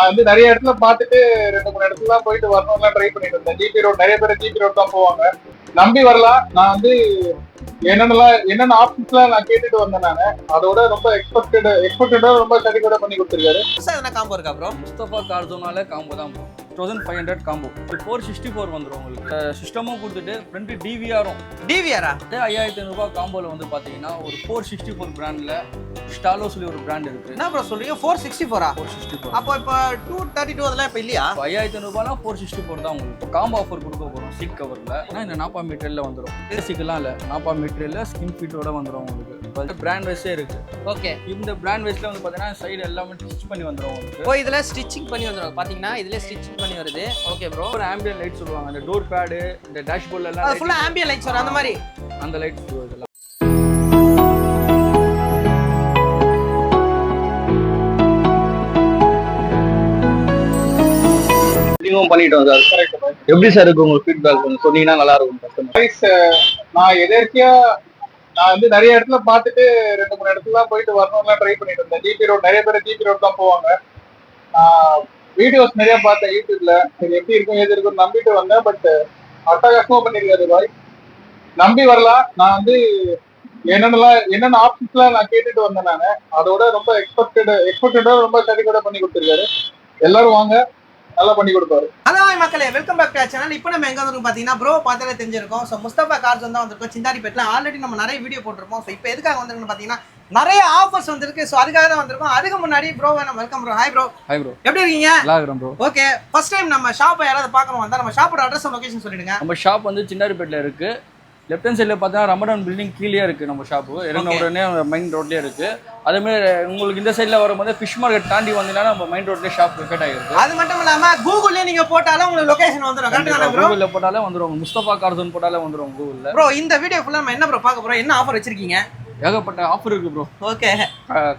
நான் வந்து நிறைய இடத்துல பார்த்துட்டு ரெண்டு மூணு இடத்துல தான் போயிட்டு வரணும்லாம் ட்ரை பண்ணிட்டு இருந்தேன். ஜிபி ரோட் நிறைய பேர் ஜிபி ரோட் தான் போவாங்க. நம்பி வரலாம் நான் வந்து என்னென்னலாம் என்னென்ன ஆப்ஷன்ஸ்லாம் நான் கேட்டுட்டு வந்தேன் நான் அதோட ரொம்ப எக்ஸ்பெக்டட் எக்ஸ்பெக்டடா ரொம்ப சாட்டிஸ்ஃபைடா பண்ணி கொடுத்துருக்காரு. காம்போ இருக்கா ப்ரோ முஸ்தபா கார்தோனால காம்போ தான் thousand five hundred combo four sixty four வந்துடும் உங்களுக்கு. சிஸ்டமும் கொடுத்துட்டு ஃப்ரண்ட் டிவிஆரும் டிவிஆரா ஐயாயிரத்தி ஐநூறுபா காம்போவில் வந்து பார்த்தீங்கன்னா ஒரு ஃபோர் சிக்ஸ்டி ஃபோர் பிராண்டில் ஸ்டாலோ சொல்லி ஒரு பிராண்ட் இருக்குது என்ன ப்ரோ சொல்றீங்க? ஃபோர் சிக்ஸ்டி ஃபோரா ஃபோர் சிக்ஸ்டி ஃபோர் அப்போ இப்போ டூ தேர்ட்டி டூ அதெல்லாம் இப்போ இல்லையா? ஐயாயிரத்தி ஐநூறுபானா ஃபோர் சிக்ஸ்டி ஃபோர் தான் உங்களுக்கு. காம்போ ஆஃபர் கொடுக்க போகிறோம் சீட் கவரில் ஏன்னா இந்த நாப்பா மெட்டீரியலில் வந்துடும் பேசிக்கெல்லாம் இல்லை. நாப்பா மெட்டீரியலில் ஸ்கின் ஃபிட்டோட வந்துடும் உங்களுக்கு. இப்போ பிராண்ட் வைஸே இருக்குது ஓகே இந்த பிராண்ட் வைஸில் வந்து பார்த்தீங்கன்னா சைடு எல்லாமே ஸ்டிச் பண்ணி வந்துடும் உங்களுக்கு. ஓ இதுல ஸ்டிச்சிங் பண்ணி வந்துரும். பாத்தீங்கன்னா இதுல ஸ்டிச்சிங் பண்ணி வருது. ஓகே ப்ரோ ஒரு ஆம்பியன் லைட் சொல்லுவாங்க. அந்த டோர் பேடு இந்த டேஷ்போர்ட்ல அது எல்லாம் ஃபுல்லா ஆம்பியன் லைட்ஸ் வரும் அந்த மாதிரி. அந்த லைட் இதெல்லாம். நீங்களும் பண்ணிட்டோம் சார் எப்படி சார் இருக்கு உங்களுக்கு ஃபீட்பேக் சொன்னீங்கன்னா நல்லா இருக்கும் நான் எதற்கியா நான் வந்து நிறைய இடத்துல பார்த்துட்டு ரெண்டு மூணு இடத்துல தான் போயிட்டு வரணும்லாம் ட்ரை பண்ணிட்டு இருந்தேன். ஜிபி ரோட் நிறைய பேர் ஜிபி ரோட் தான் போவாங்க. வீடியோஸ் நிறைய பார்த்தேன் யூடியூப்ல இது எப்படி இருக்கும் எது இருக்கும் நம்பிட்டு வந்தேன் பட் அட்டகாசமா பண்ணிருக்காரு பாய் நம்பி வரலாம் நான் வந்து என்னென்னலாம் என்னென்ன ஆப்ஷன்ஸ்லாம் நான் கேட்டுட்டு வந்தேன் நான். அதோட ரொம்ப எக்ஸ்பெக்டட் எக்ஸ்பெக்டடா ரொம்ப சாட்டிஸ்ஃபைடா பண்ணி கொடுத்துருக்காரு. எல்லாரும் வாங்க. நல்லா பண்ணி கொடுப்பாரு. ஹலோ மக்களே. வெல்கம் பேக் டு சேனல் இப்போ நம்ம எங்க வந்திருக்கோம் பாத்தீங்கன்னா ப்ரோ பார்த்தாலே தெரிஞ்சிருக்கோம். ஸோ முஸ்தபா கார்ஸ் வந்து வந்திருக்கோம். சிந்தாரிப்பேட்டில் ஆல்ரெடி நம்ம நிறைய வீடியோ போட்டிருப்போம். ஸோ இப்போ எதுக்காக வந்திருக்கோம்னு பார்த்தீங்கன்னா நிறைய ஆஃபர்ஸ் வந்திருக்கு. ஸோ அதுக்காக தான் வந்திருக்கோம். அதுக்கு முன்னாடி ப்ரோ வேணும் welcome bro hi bro hi bro எப்படி இருக்கீங்க? நல்லா இருக்கிறோம் ப்ரோ ஓகே ஃபர்ஸ்ட் டைம் நம்ம ஷாப்பை யாராவது பார்க்கணும் வந்தா நம்ம ஷாப்போட அட்ரஸ் லொகேஷன் சொல்லிடுங்க. நம்ம ஷாப் வந்து சின்னாரிப்பேட்டில் இருக்கு. லெஃப்ட் ஹேண்ட் சைடில் பார்த்தீங்கன்னா ரமடான் பில்டிங் கீழே இருக்கு நம்ம ஷாப்பு இறங்கின. உடனே மெயின் ரோட்லேயே இருக்கு. அதே மாதிரி உங்களுக்கு இந்த சைடில் வரும்போது ஃபிஷ் மார்க்கெட் தாண்டி வந்தீங்கன்னா நம்ம மெயின் ரோட்லேயே ஷாப் லொக்கேட் ஆகிருக்கு அது மட்டும் இல்லாம கூகுள்லயே நீங்க போட்டாலும் உங்களுக்கு லொகேஷன் வந்துடும் கூகுளில் போட்டாலே வந்துடும் முஸ்தபா கார்தன் போட்டாலே வந்துடும் கூகுளில் ப்ரோ இந்த வீடியோ ஃபுல்லா நம்ம என்ன ப்ரோ பார்க்க போறோம்? என்ன ஆஃபர் வச்சிருக்கீங்க? ஏகப்பட்ட ஆஃபர் இருக்கு ப்ரோ ஓகே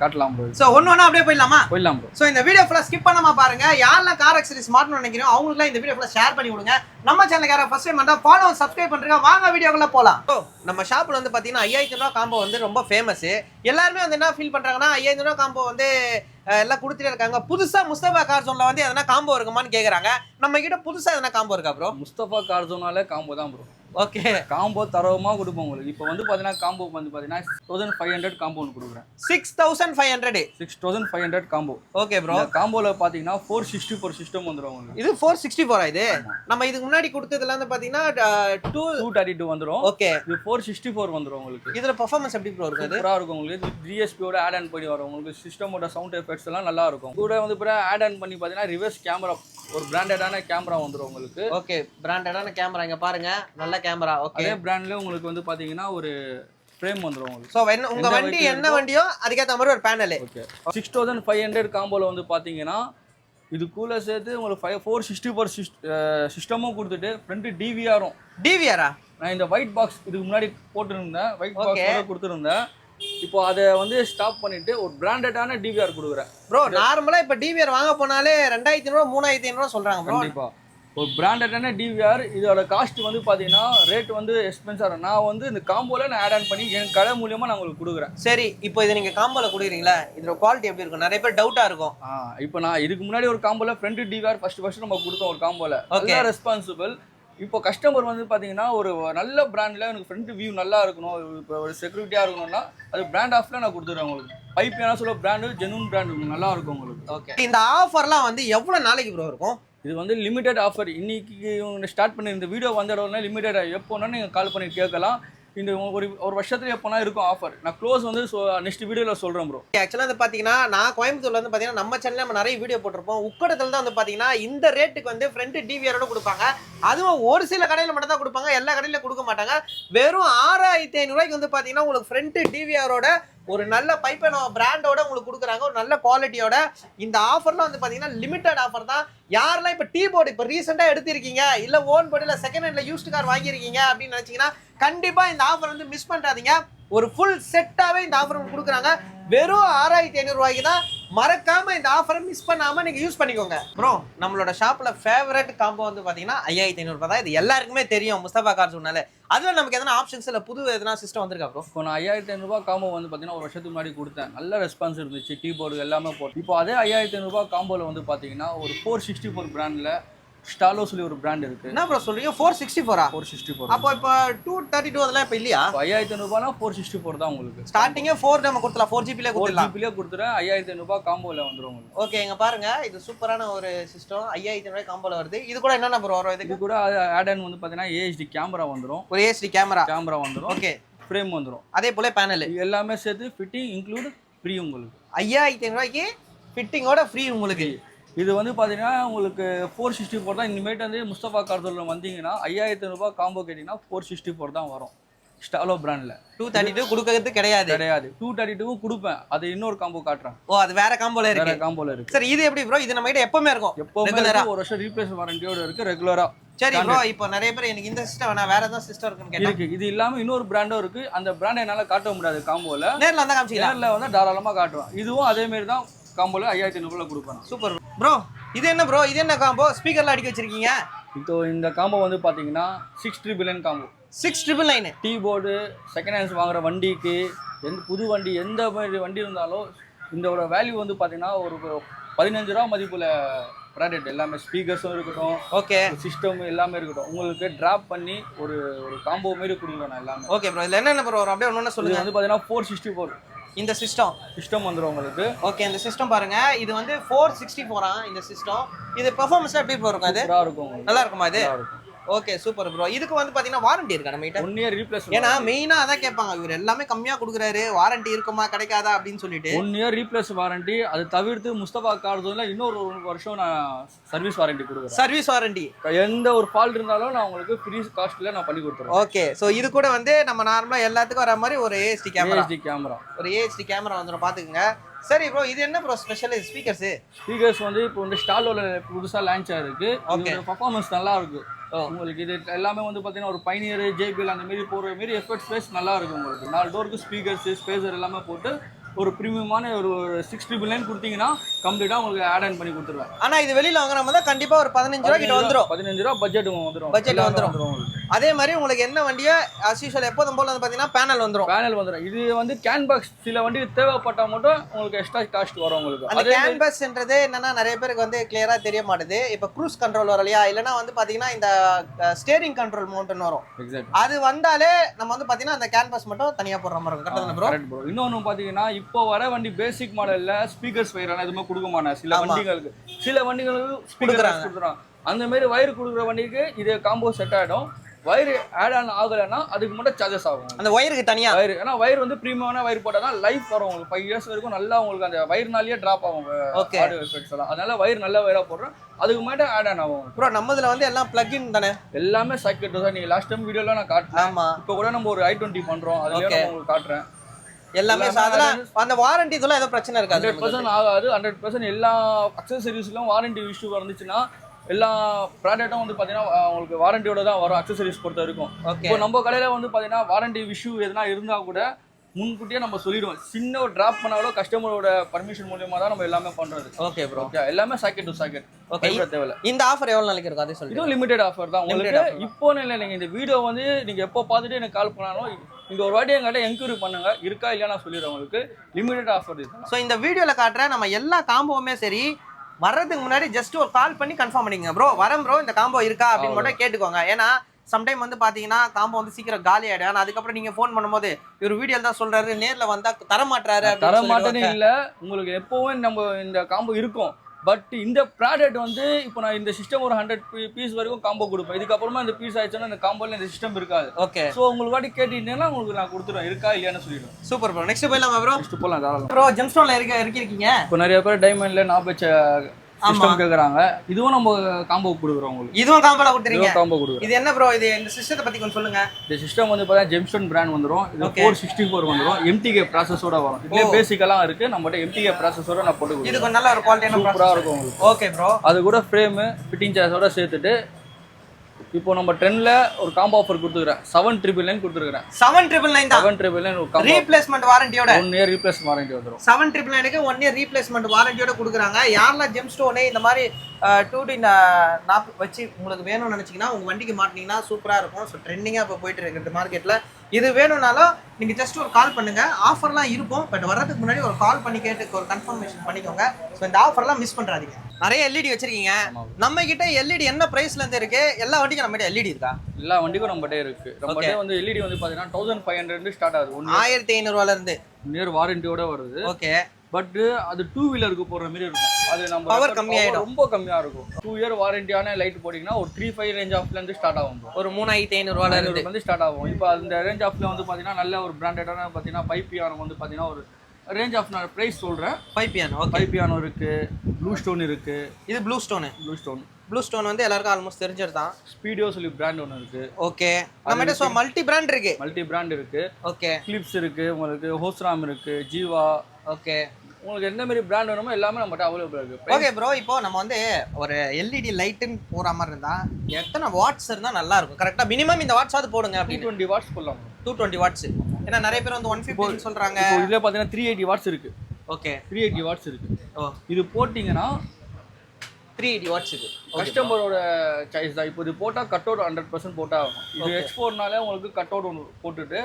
காட்டலாம் ப்ரோ ஸோ ஒன்று ஒன்றா அப்படியே போயிடலாமா? போயிடலாம் ப்ரோ ஸோ இந்த வீடியோ ஃபுல்லாக ஸ்கிப் பண்ணாம பாருங்க. யாரெல்லாம் கார் எக்ஸரிஸ் மாட்டணும்னு நினைக்கிறோம் அவங்களுக்குலாம் இந்த வீடியோ ஃபுல்லாக ஷேர் பண்ணி விடுங்க. நம்ம சேனலுக்கு யாராவது ஃபர்ஸ்ட் டைம் பண்ணால் ஃபாலோ சப்ஸ்கிரைப் பண்ணுறீங்க வாங்க வீடியோக்குள்ள போகலாம் ஓ நம்ம ஷாப்பில் வந்து பார்த்தீங்கன்னா ஐயாயிரத்தி ரூபா காம்போ வந்து ரொம்ப ஃபேமஸ் எல்லாருமே வந்து என்ன ஃபீல் பண்ணுறாங்கன்னா ஐயாயிரம் ரூபா காம்போ வந்து எல்லாம் கொடுத்துட்டே இருக்காங்க. புதுசாக முஸ்தபா கார் ஜோனில் வந்து எதனா காம்போ இருக்குமான்னு கேட்குறாங்க நம்ம கிட்ட புதுசாக எதனா காம்போ இருக்கா ப்ரோ முஸ்தபா கார்தோனாலே காம்போ தான் ப்ரோ ஓகே காம்போ தரமாக கொடுப்போம் உங்களுக்கு. இப்போ வந்து பார்த்தீங்கன்னா காம்போ வந்து பார்த்தீங்கன்னா தௌசண்ட் ஃபைவ் ஹண்ட்ரட் காம்போ ஒன்று கொடுக்குறேன். Six thousand five hundred six thousand five hundred combo okay bro காம்போவில் பார்த்தீங்கன்னா ஃபோர் சிக்ஸ்டி ஃபோர் சிஸ்டம் வந்துடும் உங்களுக்கு. இது ஃபோர் சிக்ஸ்டி ஃபோரா இது? நம்ம இதுக்கு முன்னாடி கொடுத்ததுல வந்து பார்த்தீங்கன்னா டூ டூ தேர்ட்டி டூ வந்துடும் ஓகே இது ஃபோர் சிக்ஸ்டி ஃபோர் வந்துடும் உங்களுக்கு. இதுல பெர்ஃபார்மன்ஸ் எப்படி ப்ரோ இருக்குது? சூப்பராக இருக்கும் உங்களுக்கு. ஜிஎஸ்பியோட ஆட் ஆன் பண்ணி வரும் உங்களுக்கு. சிஸ்டமோட சவுண்ட் எஃபெக்ட்ஸ் எல்லாம் நல்லா இருக்கும். கூட வந்து இப்போ ஆட் ஆன் பண்ணி பார்த்தீங்கன்னா ரிவர்ஸ் கேமரா ஒரு பிராண்டடான கேமரா வந்துடும் உங்களுக்கு. ஓகே பிராண்டடான கேமரா இங்க பாருங்க. நல்ல கேமரா ஓகே அதே பிராண்ட்ல உங்களுக்கு வந்து பார்த்தீங்கன்னா ஒரு ஃப்ரேம் வந்துடும் உங்களுக்கு. சோ வென் உங்க எந்த வண்டி என்ன வண்டியோ அதுக்கேத்த மாதிரி ஒரு panel okay six thousand five hundred காம்போவில் வந்து பார்த்தீங்கன்னா இது கூட சேர்த்து உங்களுக்கு ஃபைவ் ஃபோர் சிக்ஸ்டி ஃபோர் சிஸ்டமும் கொடுத்துட்டு ஃப்ரண்ட்டு டிவிஆரும் டிவிஆரா நான் இந்த ஒயிட் பாக்ஸ் இதுக்கு முன்னாடி போட்டிருந்தேன். ஒயிட். பாக்ஸ் கொடுத்துருந்தேன். இப்போ அதை வந்து ஸ்டாப் பண்ணிட்டு ஒரு பிராண்டடான டிவிஆர் கொடுக்குறேன். ப்ரோ நார்மலா இப்ப டிவிஆர் வாங்க போனாலே ரெண்டாயிரத்தி ஐநூறு மூணாயிரத்தி ஐநூறு சொல்றாங்க ப்ரோ கண்டிப்பா. ஒரு பிராண்டடான டிவிஆர் இதோட காஸ்ட் வந்து பார்த்தீங்கன்னா ரேட் வந்து எக்ஸ்பென்ஸாக இருக்கும். நான் வந்து இந்த காம்போல நான் ஆட் ஆன் பண்ணி என் கடை மூலியமா நான் உங்களுக்கு கொடுக்குறேன். சரி இப்போ இது நீங்க காம்போல கொடுக்குறீங்களா? இதோட குவாலிட்டி எப்படி இருக்கும்? நிறைய பேர் டவுட்டா இருக்கும். இப்போ நான் இதுக்கு முன்னாடி ஒரு காம்போல ஃப்ரண்ட் டிவிஆர் ஃபர்ஸ்ட் ஃபர்ஸ்ட் நம்ம கொடுத்தோம் ஒரு காம்போல Okay. நல்ல ரெஸ்பான்சிபிள் இப்போ கஸ்டமர் வந்து பார்த்தீங்கன்னா ஒரு நல்ல பிராண்டில் எனக்கு ஃப்ரண்ட் வியூ நல்லா இருக்கணும். இப்போ ஒரு செக்யூரிட்டியாக இருக்கணும்னா அது பிராண்ட் ஆஃப்ல நான் கொடுத்துருவேன் உங்களுக்கு. பைப் என்ன சொல்ல பிராண்டு ஜெனூன் பிராண்டு நல்லா இருக்கும் உங்களுக்கு. ஓகே இந்த ஆஃபர்லாம் வந்து எவ்வளவு நாளைக்கு ப்ரோ இருக்கும்? இது வந்து லிமிடெட் ஆஃபர் இன்னைக்கு இவங்க ஸ்டார்ட் பண்ணி இந்த வீடியோ வந்த உடனே லிமிடெட் எப்போனா நீங்கள் கால் பண்ணி கேட்கலாம். இந்த ஒரு ஒரு வருஷத்துக்கு எப்போனா இருக்கும் ஆஃபர் நான் க்ளோஸ் வந்து நெக்ஸ்ட் வீடியோவில் சொல்கிறேன் ப்ரோ ஆக்சுவலாக வந்து பார்த்தீங்கன்னா நான் கோயம்புத்தூர்ல வந்து பார்த்தீங்கன்னா நம்ம சேனலில் நம்ம நிறைய வீடியோ போட்டிருப்போம். உக்கடத்தில் தான் வந்து பார்த்தீங்கன்னா இந்த ரேட்டுக்கு வந்து ஃப்ரண்ட் டிவியரோட கொடுப்பாங்க. அதுவும் ஒரு சில கடையில் மட்டும் தான் கொடுப்பாங்க. எல்லா கடையில கொடுக்க மாட்டாங்க. வெறும் ஆறாயிரத்தி ஐநூறுரூவாய்க்கு வந்து பார்த்தீங்கன்னா உங்களுக்கு ஃப்ரண்ட் டிவிஆரோட ஒரு நல்ல பைப்பனோ பிராண்டோட உங்களுக்கு கொடுக்குறாங்க. ஒரு நல்ல குவாலிட்டியோட இந்த ஆஃபர்லாம் வந்து பார்த்தீங்கன்னா லிமிட்டட் ஆஃபர் தான். யாரெல்லாம் இப்போ டீ போர்டு இப்போ ரீசெண்டாக எடுத்திருக்கீங்க? இல்லை ஓன் போர்டு இல்லை செகண்ட் ஹேண்டில் யூஸ்டு கார் வாங்கியிருக்கீங்க அப்படின்னு நினச்சிங்கன்னா கண்டிப்பாக இந்த ஆஃபர் வந்து மிஸ் பண்ணுறாதீங்க ஒரு ஃபுல் செட்டாகவே இந்த ஆஃபர் கொடுக்குறாங்க. வெறும் ஆறாயிரத்தி ஐநூறுரூவாய்க்கு தான் மறக்காம இந்த ஆஃபரை மிஸ் பண்ணாம நீங்க யூஸ் பண்ணிக்கோங்க. ப்ரோ நம்மளோட ஷாப்ல ஃபேவரட் காம்போ வந்து பாத்தீங்கன்னா ஐயாயிரத்தி ஐநூறு தான். இது எல்லாருக்குமே தெரியும். முஸ்தபா கார் சொன்னால. அதுல நமக்கு எதனா ஆப்ஷன்ஸ் இல்ல? புது எதனா சிஸ்டம் வந்திருக்கா ப்ரோ இப்போ நான் ஐயாயிரத்தி ஐநூறுபா காம்போ வந்து பார்த்தீங்கன்னா ஒரு வருஷத்துக்கு முன்னாடி கொடுத்தேன். நல்ல ரெஸ்பான்ஸ் இருந்துச்சு. கீபோர்டு எல்லாமே போட்டு. இப்போ அதே ஐயாயிரத்தி ஐநூறுபா காம்போவில் வந்து பார்த்தீங்கன்னா ஒரு ஃபோர் சிக்ஸ்டி ஃபோர் பிராண்ட்ல ஸ்டாலோ சொல்லி ஒரு பிராண்ட் இருக்கு. என்ன ப்ரோ சொல்றீங்க? ஃபோர் சிக்ஸ்டி ஃபோரா ஃபோர் சிக்ஸ்டி ஃபோர் அப்போ இப்போ டூ தேர்ட்டி டூ அதெல்லாம் இப்போ இல்லையா? ஐயாயிரத்தி ஐநூறுபானா ஃபோர் சிக்ஸ்டி ஃபோர் தான் உங்களுக்கு. ஸ்டார்டிங்கே ஃபோர் நம்ம கொடுத்தலாம் ஃபோர் ஜிபிலே ஃபோர் ஜிபிலே கொடுத்துறேன் ஐயாயிரத்தி ஐநூறுபா காம்போவில் வந்துடும் உங்களுக்கு. ஓகே இங்க பாருங்க. இது சூப்பரான ஒரு சிஸ்டம் ஐயாயிரத்தி ரூபாய் காம்போல வருது. இது கூட என்னென்ன ப்ரோ வரும்? இது இதுக்கு கூட ஆட் ஆன் வந்து பார்த்தீங்கன்னா ஏஹெச்டி கேமரா வந்துடும் ஒரு ஏஎஸ்டி கேமரா கேமரா வந்துடும் ஓகே ஃப்ரேம் வந்துடும் அதே போல பேனல் எல்லாமே சேர்த்து ஃபிட்டிங் இன்க்ளூட் ஃப்ரீ உங்களுக்கு. ஐயாயிரத்தி ஐநூறுபாய்க்கு ஃபிட்டிங்கோட ஃப்ரீ உங்களுக்கு. இது வந்து பார்த்தீங்கன்னா உங்களுக்கு ஃபோர் சிக்ஸ்டி ஃபோர் தான். இனிமேட்டு வந்து முஸ்தபா கார்தூரில் வந்தீங்கன்னா ஐயாயிரத்தி ரூபாய் காம்போ கேட்டிங்கன்னா ஃபோர் சிக்ஸ்டி ஃபோர் தான் வரும். ஸ்டாலோ பிராண்டில் டூ தேர்ட்டி டூ கொடுக்கறது கிடையாது. கிடையாது. டூ தேர்ட்டி டூவும் கொடுப்பேன். அது இன்னொரு காம்போ காட்டுறேன். ஓ அது வேற காம்போல இருக்கு. காம்போல இருக்கு. சரி இது எப்படி ப்ரோ இது நம்ம கிட்ட எப்பவுமே இருக்கும். எப்பவுமே ஒரு வருஷம் ரீப்ளேஸ் வாரண்டியோட இருக்கு ரெகுலரா சரி ப்ரோ இப்போ நிறைய பேர் எனக்கு இந்த சிஸ்டம் வேணா வேற ஏதாவது சிஸ்டம் இருக்குன்னு கேட்டா. இருக்கு. இது இல்லாம இன்னொரு பிராண்டும் இருக்கு. அந்த பிராண்டை என்னால காட்ட முடியாது காம்போல நேர்ல வந்தா காமிச்சிக்கலாம். நேரில் வந்து தாராளமா காட்டுவேன். இதுவும் அதே மாதிரி தான். காம்போல ஐயாயிரத்தி ஐநூறுல கொடுப்பேன். நான். சூப்பர். ப்ரோ இது என்ன ப்ரோ இது என்ன காம்போ? ஸ்பீக்கர்ல அடிக்க வச்சிருக்கீங்க? இப்போ இந்த காம்போ வந்து பாத்தீங்கன்னா six triple combo. Six triple nine T board second hands வாங்குற வண்டிக்கு எந்த புது வண்டி எந்த மாதிரி வண்டி இருந்தாலும் இதோட வேல்யூ வந்து பார்த்தீங்கன்னா ஒரு பதினஞ்சு ரூபா மதிப்புல ப்ராடக்ட் எல்லாமே ஸ்பீக்கர்ஸும் இருக்கட்டும் ஓகே சிஸ்டம் எல்லாமே இருக்கட்டும். உங்களுக்கு டிராப் பண்ணி ஒரு ஒரு காம்போ மாரி கொடுக்குறேன் நான் எல்லாமே. ஓகே ப்ரோ இதுல என்னென்ன ப்ரோ வரும் அப்படியே ஒன்று இது சொல்லுங்க வந்து பார்த்தீங்கன்னா ஃபோர் சிக்ஸ்டி ஃபோர் இந்த சிஸ்டம் சிஸ்டம் வந்துடும் உங்களுக்கு. ஓகே இந்த சிஸ்டம் பாருங்க. இது வந்து ஃபோர் சிக்ஸ்டி ஃபோரா இந்த சிஸ்டம் இது பெர்ஃபார்மன்ஸ் எப்படி இருக்கும் அது? நல்லா இருக்குமா இது? ஓகே சூப்பர் ப்ரோ இதுக்கு வந்து பாத்தீங்கன்னா வாரண்டி இருக்கா நம்ம கிட்ட? ஒன் இயர் ரீப்ளேஸ் ஏன்னா மெயினா அதான் கேட்பாங்க இவர் எல்லாமே கம்மியா கொடுக்குறாரு வாரண்டி இருக்குமா கிடைக்காதா அப்படின்னு சொல்லிட்டு. ஒன் இயர் ரீப்ளேஸ் வாரண்டி அது தவிர்த்து முஸ்தபா கார்டுல இன்னொரு ஒரு வருஷம் நான் சர்வீஸ் வாரண்டி கொடுக்குறேன். சர்வீஸ் வாரண்டி எந்த ஒரு ஃபால்ட் இருந்தாலும் நான் உங்களுக்கு ஃப்ரீ காஸ்ட்ல நான் பண்ணி கொடுத்துருவேன் ஓகே சோ இது கூட வந்து நம்ம நார்மலா எல்லாத்துக்கும் வர மாதிரி ஒரு ஏஎஸ்டி கேமரா ஏஎஸ்டி கேமரா ஒரு ஏஎஸ்டி கேமரா வந்துடும் பாத்துக்கோங்க. சரி ப்ரோ இது என்ன ப்ரோ ஸ்பெஷல் ஸ்பீக்கர்ஸ் ஸ்பீக்கர்ஸ் வந்து இப்போ வந்து ஸ்டாலோல புதுசா லான்ச் ஆயிருக்கு. இதோட பர்ஃபார்மன்ஸ் நல்லா இருக்கு. உங்களுக்கு இது எல்லாமே வந்து பாத்தீங்கன்னா ஒரு பைனியர் ஜேபிஎல் அந்த மாதிரி போற மாதிரி எஃபர்ட் ஸ்பேஸ் நல்லா இருக்கு உங்களுக்கு. நாலு டோருக்கு ஸ்பீக்கர்ஸ் ஸ்பேசர் எல்லாமே போட்டு ஒரு ப்ரீமியமான ஒரு சிக்ஸ் ட்ரிபிள் நைன் கொடுத்தீங்கன்னா கம்ப்ளீட்டா உங்களுக்கு ஆட் ஆன் பண்ணி கொடுத்துருவேன். ஆனா இது வெளியில வாங்குற மாதிரி கண்டிப்பா ஒரு பதினஞ்சு ரூபா கிட்ட வந்துரும். பதினஞ்சு ரூபா பட்ஜெட் வந்துடும் Budget வந்துரும். உங்களுக்கு. அதே மாதிரி உங்களுக்கு என்ன வண்டியோ அஸ் யூஷுவல் எப்போதும் போல வந்து பாத்தீங்கன்னா பேனல் வந்துரும். பேனல் வந்துடும் இது வந்து கேன் பாக்ஸ் சில வண்டி தேவைப்பட்டா மட்டும் உங்களுக்கு எக்ஸ்ட்ரா காஸ்ட் வரும் உங்களுக்கு. அந்த அதே கேன்பஸ்ன்றது என்னன்னா நிறைய பேருக்கு வந்து கிளியரா தெரிய மாட்டுது. இப்போ க்ரூஸ் கண்ட்ரோல் வரும் இல்லையா? இல்லைன்னா வந்து பாத்தீங்கன்னா இந்த ஸ்டேரிங் கண்ட்ரோல் மவுண்டன் வரும். அது வந்தாலே நம்ம வந்து பாத்தீங்கன்னா அந்த கேன்பஸ் மட்டும் தனியா போடுற மாதிரி இருக்கும். கரெக்டாக ப்ரோ இன்னொன்று பார்த்தீங்கன்னா இப்போ வர வண்டி பேசிக் மாடல்ல ஸ்பீக்கர்ஸ் வயரான எதுவுமே கொடுக்க மாட்டேன் சில. வண்டிகளுக்கு. சில வண்டிகளுக்கு ஸ்பீக்கர் கொடுக்குறாங்க. அந்த மாதிரி வயர் கொடுக்குற வண்டிக்கு இது காம்போ செட் ஆகிடும் வயர் ஆட் ஆன் ஆகலைன்னா அதுக்கு மட்டும் சார்ஜஸ் ஆகும். அந்த ஒயருக்கு தனியா? வயர் ஏன்னா வயர் வந்து ப்ரீமியமான வயர் போட்டால் தான் லைஃப் வரும் உங்களுக்கு. ஃபைவ் இயர்ஸ் வரைக்கும் நல்லா உங்களுக்கு அந்த வயர்னாலேயே ட்ராப் ஆகும். ஓகே எஃபெக்ட்ஸ் எல்லாம். அதனால வயர் நல்ல வயராக போடுறோம் அதுக்கு மட்டும் ஆட் ஆன் ஆகும். ப்ரோ நம்மதுல வந்து எல்லாம் பிளக்இன் தானே? எல்லாமே சர்க்கியூட் தான். நீங்கள் லாஸ்ட் டைம் வீடியோலாம் நான் காட்டினேன் ஆமா. இப்போ கூட நம்ம ஒரு ஐ டுவெண்ட்டி பண்ணுறோம் அதுலேயே. நான் உங்களுக்கு காட்டுறேன். எல்லாமே அதெல்லாம் அந்த வாரண்டி இதெல்லாம் ஏதோ பிரச்சனை இருக்காது ஹண்ட்ரட் பர்சன்ட் ஆகாது. ஹண்ட்ரட் பர்சன்ட் எல்லா அக்சசரிஸ்லாம் வாரண்டி இஷ்யூ வந்துச்சுன்னா எல்லா ப்ராடக்ட்டும் வந்து பார்த்தீங்கன்னா உங்களுக்கு வாரண்டியோட தான் வரும் அக்சசரிஸ் பொறுத்த வரைக்கும். இப்போ நம்ம கடையில் வந்து பார்த்தீங்கன்னா வாரண்டி இஷ்யூ எதுனா இருந்தால் கூட முன்கூட்டியே நம்ம சொல்லிடுவோம். சின்ன ஒரு டிராப் பண்ணாலும் கஸ்டமரோட பர்மிஷன் மூலியமா தான் நம்ம எல்லாமே பண்றது. ஓகே ப்ரோ ஓகே எல்லாமே சாக்கெட் டு சாக்கெட் ஓகே தேவையில்ல. இந்த ஆஃபர் எவ்வளவு நாளைக்கு இருக்கும்? அதே சொல்லுங்க இதுவும் லிமிடெட் ஆஃபர் தான். உங்களுக்கு. இப்போ இல்லை நீங்க இந்த வீடியோ வந்து நீங்க எப்போ பார்த்துட்டு எனக்கு கால் பண்ணாலும் நீங்க ஒரு வாட்டி எங்கிட்ட என்கொயரி பண்ணுங்க. இருக்கா இல்லையா நான் சொல்லிடுறேன் உங்களுக்கு. லிமிடெட் ஆஃபர் இது. ஸோ இந்த வீடியோல காட்டுற நம்ம எல்லா காம்போவுமே சரி வர்றதுக்கு முன்னாடி ஜஸ்ட் ஒரு கால் பண்ணி கன்ஃபார்ம் பண்ணிக்கங்க ப்ரோ வரேன் ப்ரோ இந்த காம்போ இருக்கா அப்படின்னு மட்டும் கேட்டுக்கோங்க. ஏன்னா சம்டைம் வந்து பாத்தீங்கன்னா காம்போ வந்து சீக்கிரம் காலி ஆயிடும். ஆனா அதுக்கப்புறம் நீங்க ஃபோன் பண்ணும்போது இவர் வீடியோல தான் சொல்றாரு நேர்ல வந்தா தர மாட்டாரு தர மாட்டேன்னு இல்ல. உங்களுக்கு எப்பவுமே நம்ம இந்த காம்போ இருக்கும். பட் இந்த ப்ராடக்ட் வந்து இப்போ நான் இந்த சிஸ்டம் ஒரு ஹண்ட்ரட் பீஸ் வரைக்கும் காம்போ கொடுப்பேன். இதுக்கப்புறமா இந்த பீஸ் ஆயிடுச்சுன்னா இந்த காம்போல இந்த சிஸ்டம் இருக்காது. ஓகே ஸோ உங்களுக்கு வாட்டி கேட்டீங்கன்னா உங்களுக்கு நான் கொடுத்துருவேன் இருக்கா இல்லையான்னு சொல்லிடுவேன். சூப்பர் ப்ரோ நெக்ஸ்ட் போயிடலாமா ப்ரோ ஃபஸ்ட்டு போகலாம் தாராளம். ப்ரோ ஜெம்ஸ்டோன்ல இருக்க இருக்கீங்க இப்போ நிறைய பேர் டைமண்ட்ல நான் வச்ச. சிஸ்டம் கேட்குறாங்க இதுவும் நம்ம காம்போ கொடுக்குறோம் உங்களுக்கு. இதுவும் காம்போல கொடுத்துறீங்க. காம்போ கொடுக்குறோம். இது என்ன ப்ரோ இது இந்த சிஸ்டத்தை பத்தி கொஞ்சம் சொல்லுங்க. இந்த சிஸ்டம் வந்து பார்த்தா ஜெம்ஸ்டோன் பிராண்ட் வந்துரும். இது Okay. ஃபோர் சிக்ஸ்டி ஃபோர் வந்துரும் எம்டிகே ப்ராசஸோட வரும். இதுலேயே ஓ. பேசிக்கெல்லாம் இருக்கு. நம்மகிட்ட எம்டிகே ப்ராசஸோட நான் போட்டு இது கொடுக்குறேன் கொஞ்சம் நல்ல ஒரு குவாலிட்டியான சூப்பராக இருக்கும் உங்களுக்கு. ஓகே ப்ரோ அது கூட ஃப்ரேமு ஃபிட்டிங் சார்ஜோட சேர்த்துட்டு இப்போ நம்ம ட்ரெண்ட்ல ஒரு காம்போ ஆஃபர் கொடுத்துருக்கேன் செவன் ட்ரிபிள் நைன் கொடுத்துருக்கேன் seven triple nine seven triple nine ஒரு ரீப்ளேஸ்மெண்ட் வாரண்டியோட ஒன் இயர் ரீப்ளேஸ் வாரண்டி வந்துடும் செவன் ட்ரிபிள் நைனுக்கு ஒன் இயர் ரீப்ளேஸ்மெண்ட் வாரண்டியோட கொடுக்குறாங்க. யாரெல்லாம் ஜெம் ஸ்டோனு இந்த மாதிரி டூ டி நாப் வச்சு உங்களுக்கு வேணும்னு நினச்சிங்கன்னா உங்கள் வண்டிக்கு மாட்டினீங்கன்னா சூப்பராக இருக்கும். ஸோ ட்ரெண்டிங்காக இப்போ போயிட்டு இருக்குது மார்க்கெட்டில் இது வேணும்னாலும் நீங்கள் ஜஸ்ட் ஒரு கால் பண்ணுங்க. ஆஃபர்லாம் இருக்கும் பட் வர்றதுக்கு முன்னாடி ஒரு கால் பண்ணி கேட்டு ஒரு கன்ஃபர்மேஷன் பண்ணிக்கோங்க. ஸோ இந்த ஆஃபர்லாம் மிஸ் பண்ணுறாதீங்க நிறைய எல்இடி வச்சிருக்கீங்க. நம்ம கிட்ட எல்இடி என்ன பிரைஸ்ல இருந்து இருக்கு? எல்லா வண்டிக்கும் நம்ம எல்இடி இருக்கா? எல்லா வண்டிக்கும் நம்மகிட்டே இருக்கு. நம்மகிட்ட வந்து எல்இடி வந்து பாத்தீங்கன்னா தௌசண்ட் ஃபைவ் ஹண்ட்ரட் ஸ்டார்ட் ஆகுது. ஆயிரத்தி ஐநூறுவால இருந்து. இயர் வாரண்டியோட வருது. ஓகே பட் அது டூ வீலருக்கு போடுற மாதிரி இருக்கும். அது நம்ம record கம்மியாயிடும். ரொம்ப கம்மியா இருக்கும். டூ இயர் வாரண்டியான லைட் போட்டீங்கன்னா ஒரு த்ரீ ஃபைவ் ரேஞ்ச் ஆஃப்ல இருந்து ஸ்டார்ட் ஆகும். ஒரு மூணாயிரத்தி ஐநூறுவால இருந்து. வந்து ஸ்டார்ட் ஆகும். இப்போ அந்த ரேஞ்ச் ஆஃப்ல வந்து பாத்தீங்கன்னா நல்ல ஒரு பிராண்டடான பாத்தீங்கன்னா பைப்பியானோ வந்து பாத்தீங்கன்னா ஒரு ரேஞ்ச் ஆஃப் நான் ப்ரைஸ் சொல்றேன். ஃபைவ் பியான் ஓகே பைப்பியானோ இருக்கு. ப்ளூ ஸ்டோன் இருக்கு. இது blue stone blue stone blue stone வந்து எல்லாருக்கும் ஆல்மோஸ்ட் தெரிஞ்சது தான். ஸ்பீடியோ சொல்லி பிராண்ட் ஒன்று இருக்கு. ஓகே நம்மகிட்ட ஸோ மல்டி பிராண்ட் இருக்கு. மல்டி பிராண்ட் இருக்கு. ஓகே கிளிப்ஸ் இருக்கு உங்களுக்கு ஹோஸ்ராம் இருக்கு ஜீவா ஓகே உங்களுக்கு என்ன மாதிரி பிராண்ட் வேணுமோ எல்லாமே நம்மகிட்ட அவைலபிள் இருக்கு. ஓகே ப்ரோ இப்போ நம்ம வந்து ஒரு எல்இடி லைட்டுன்னு போற மாதிரி இருந்தா எத்தனை வாட்ஸ் இருந்தா நல்லா இருக்கும்? கரெக்டா மினிமம் இந்த வாட்ஸ் அது போடுங்க டூ அப்படின்னு டுவெண்ட்டி வாட்ஸ் போடலாம். டூ டுவெண்ட்டி வாட்ஸ் ஏன்னா நிறைய பேர் வந்து ஒன் ஃபிஃப்டின்னு சொல்றாங்க. இதுல பாத்தீங்கன்னா த்ரீ எயிட்டி வாட்ஸ் இருக்கு. ஓகே த்ரீ எயிட்டி வாட்ஸ் இருக்கு. ஓ. இது போட்டிங்கன்னா த்ரீ எயிட்டி வாட்ஸ் இது. கஸ்டமரோட சாய்ஸ் தான். இப்போ இது போட்டால் கட் அவுட் ஹண்ட்ரட் பர்சன்ட் போட்டால் ஆகும் இது எக்ஸ் ஃபோர்னாலே உங்களுக்கு கட் அவுட் ஒன்று போட்டுட்டு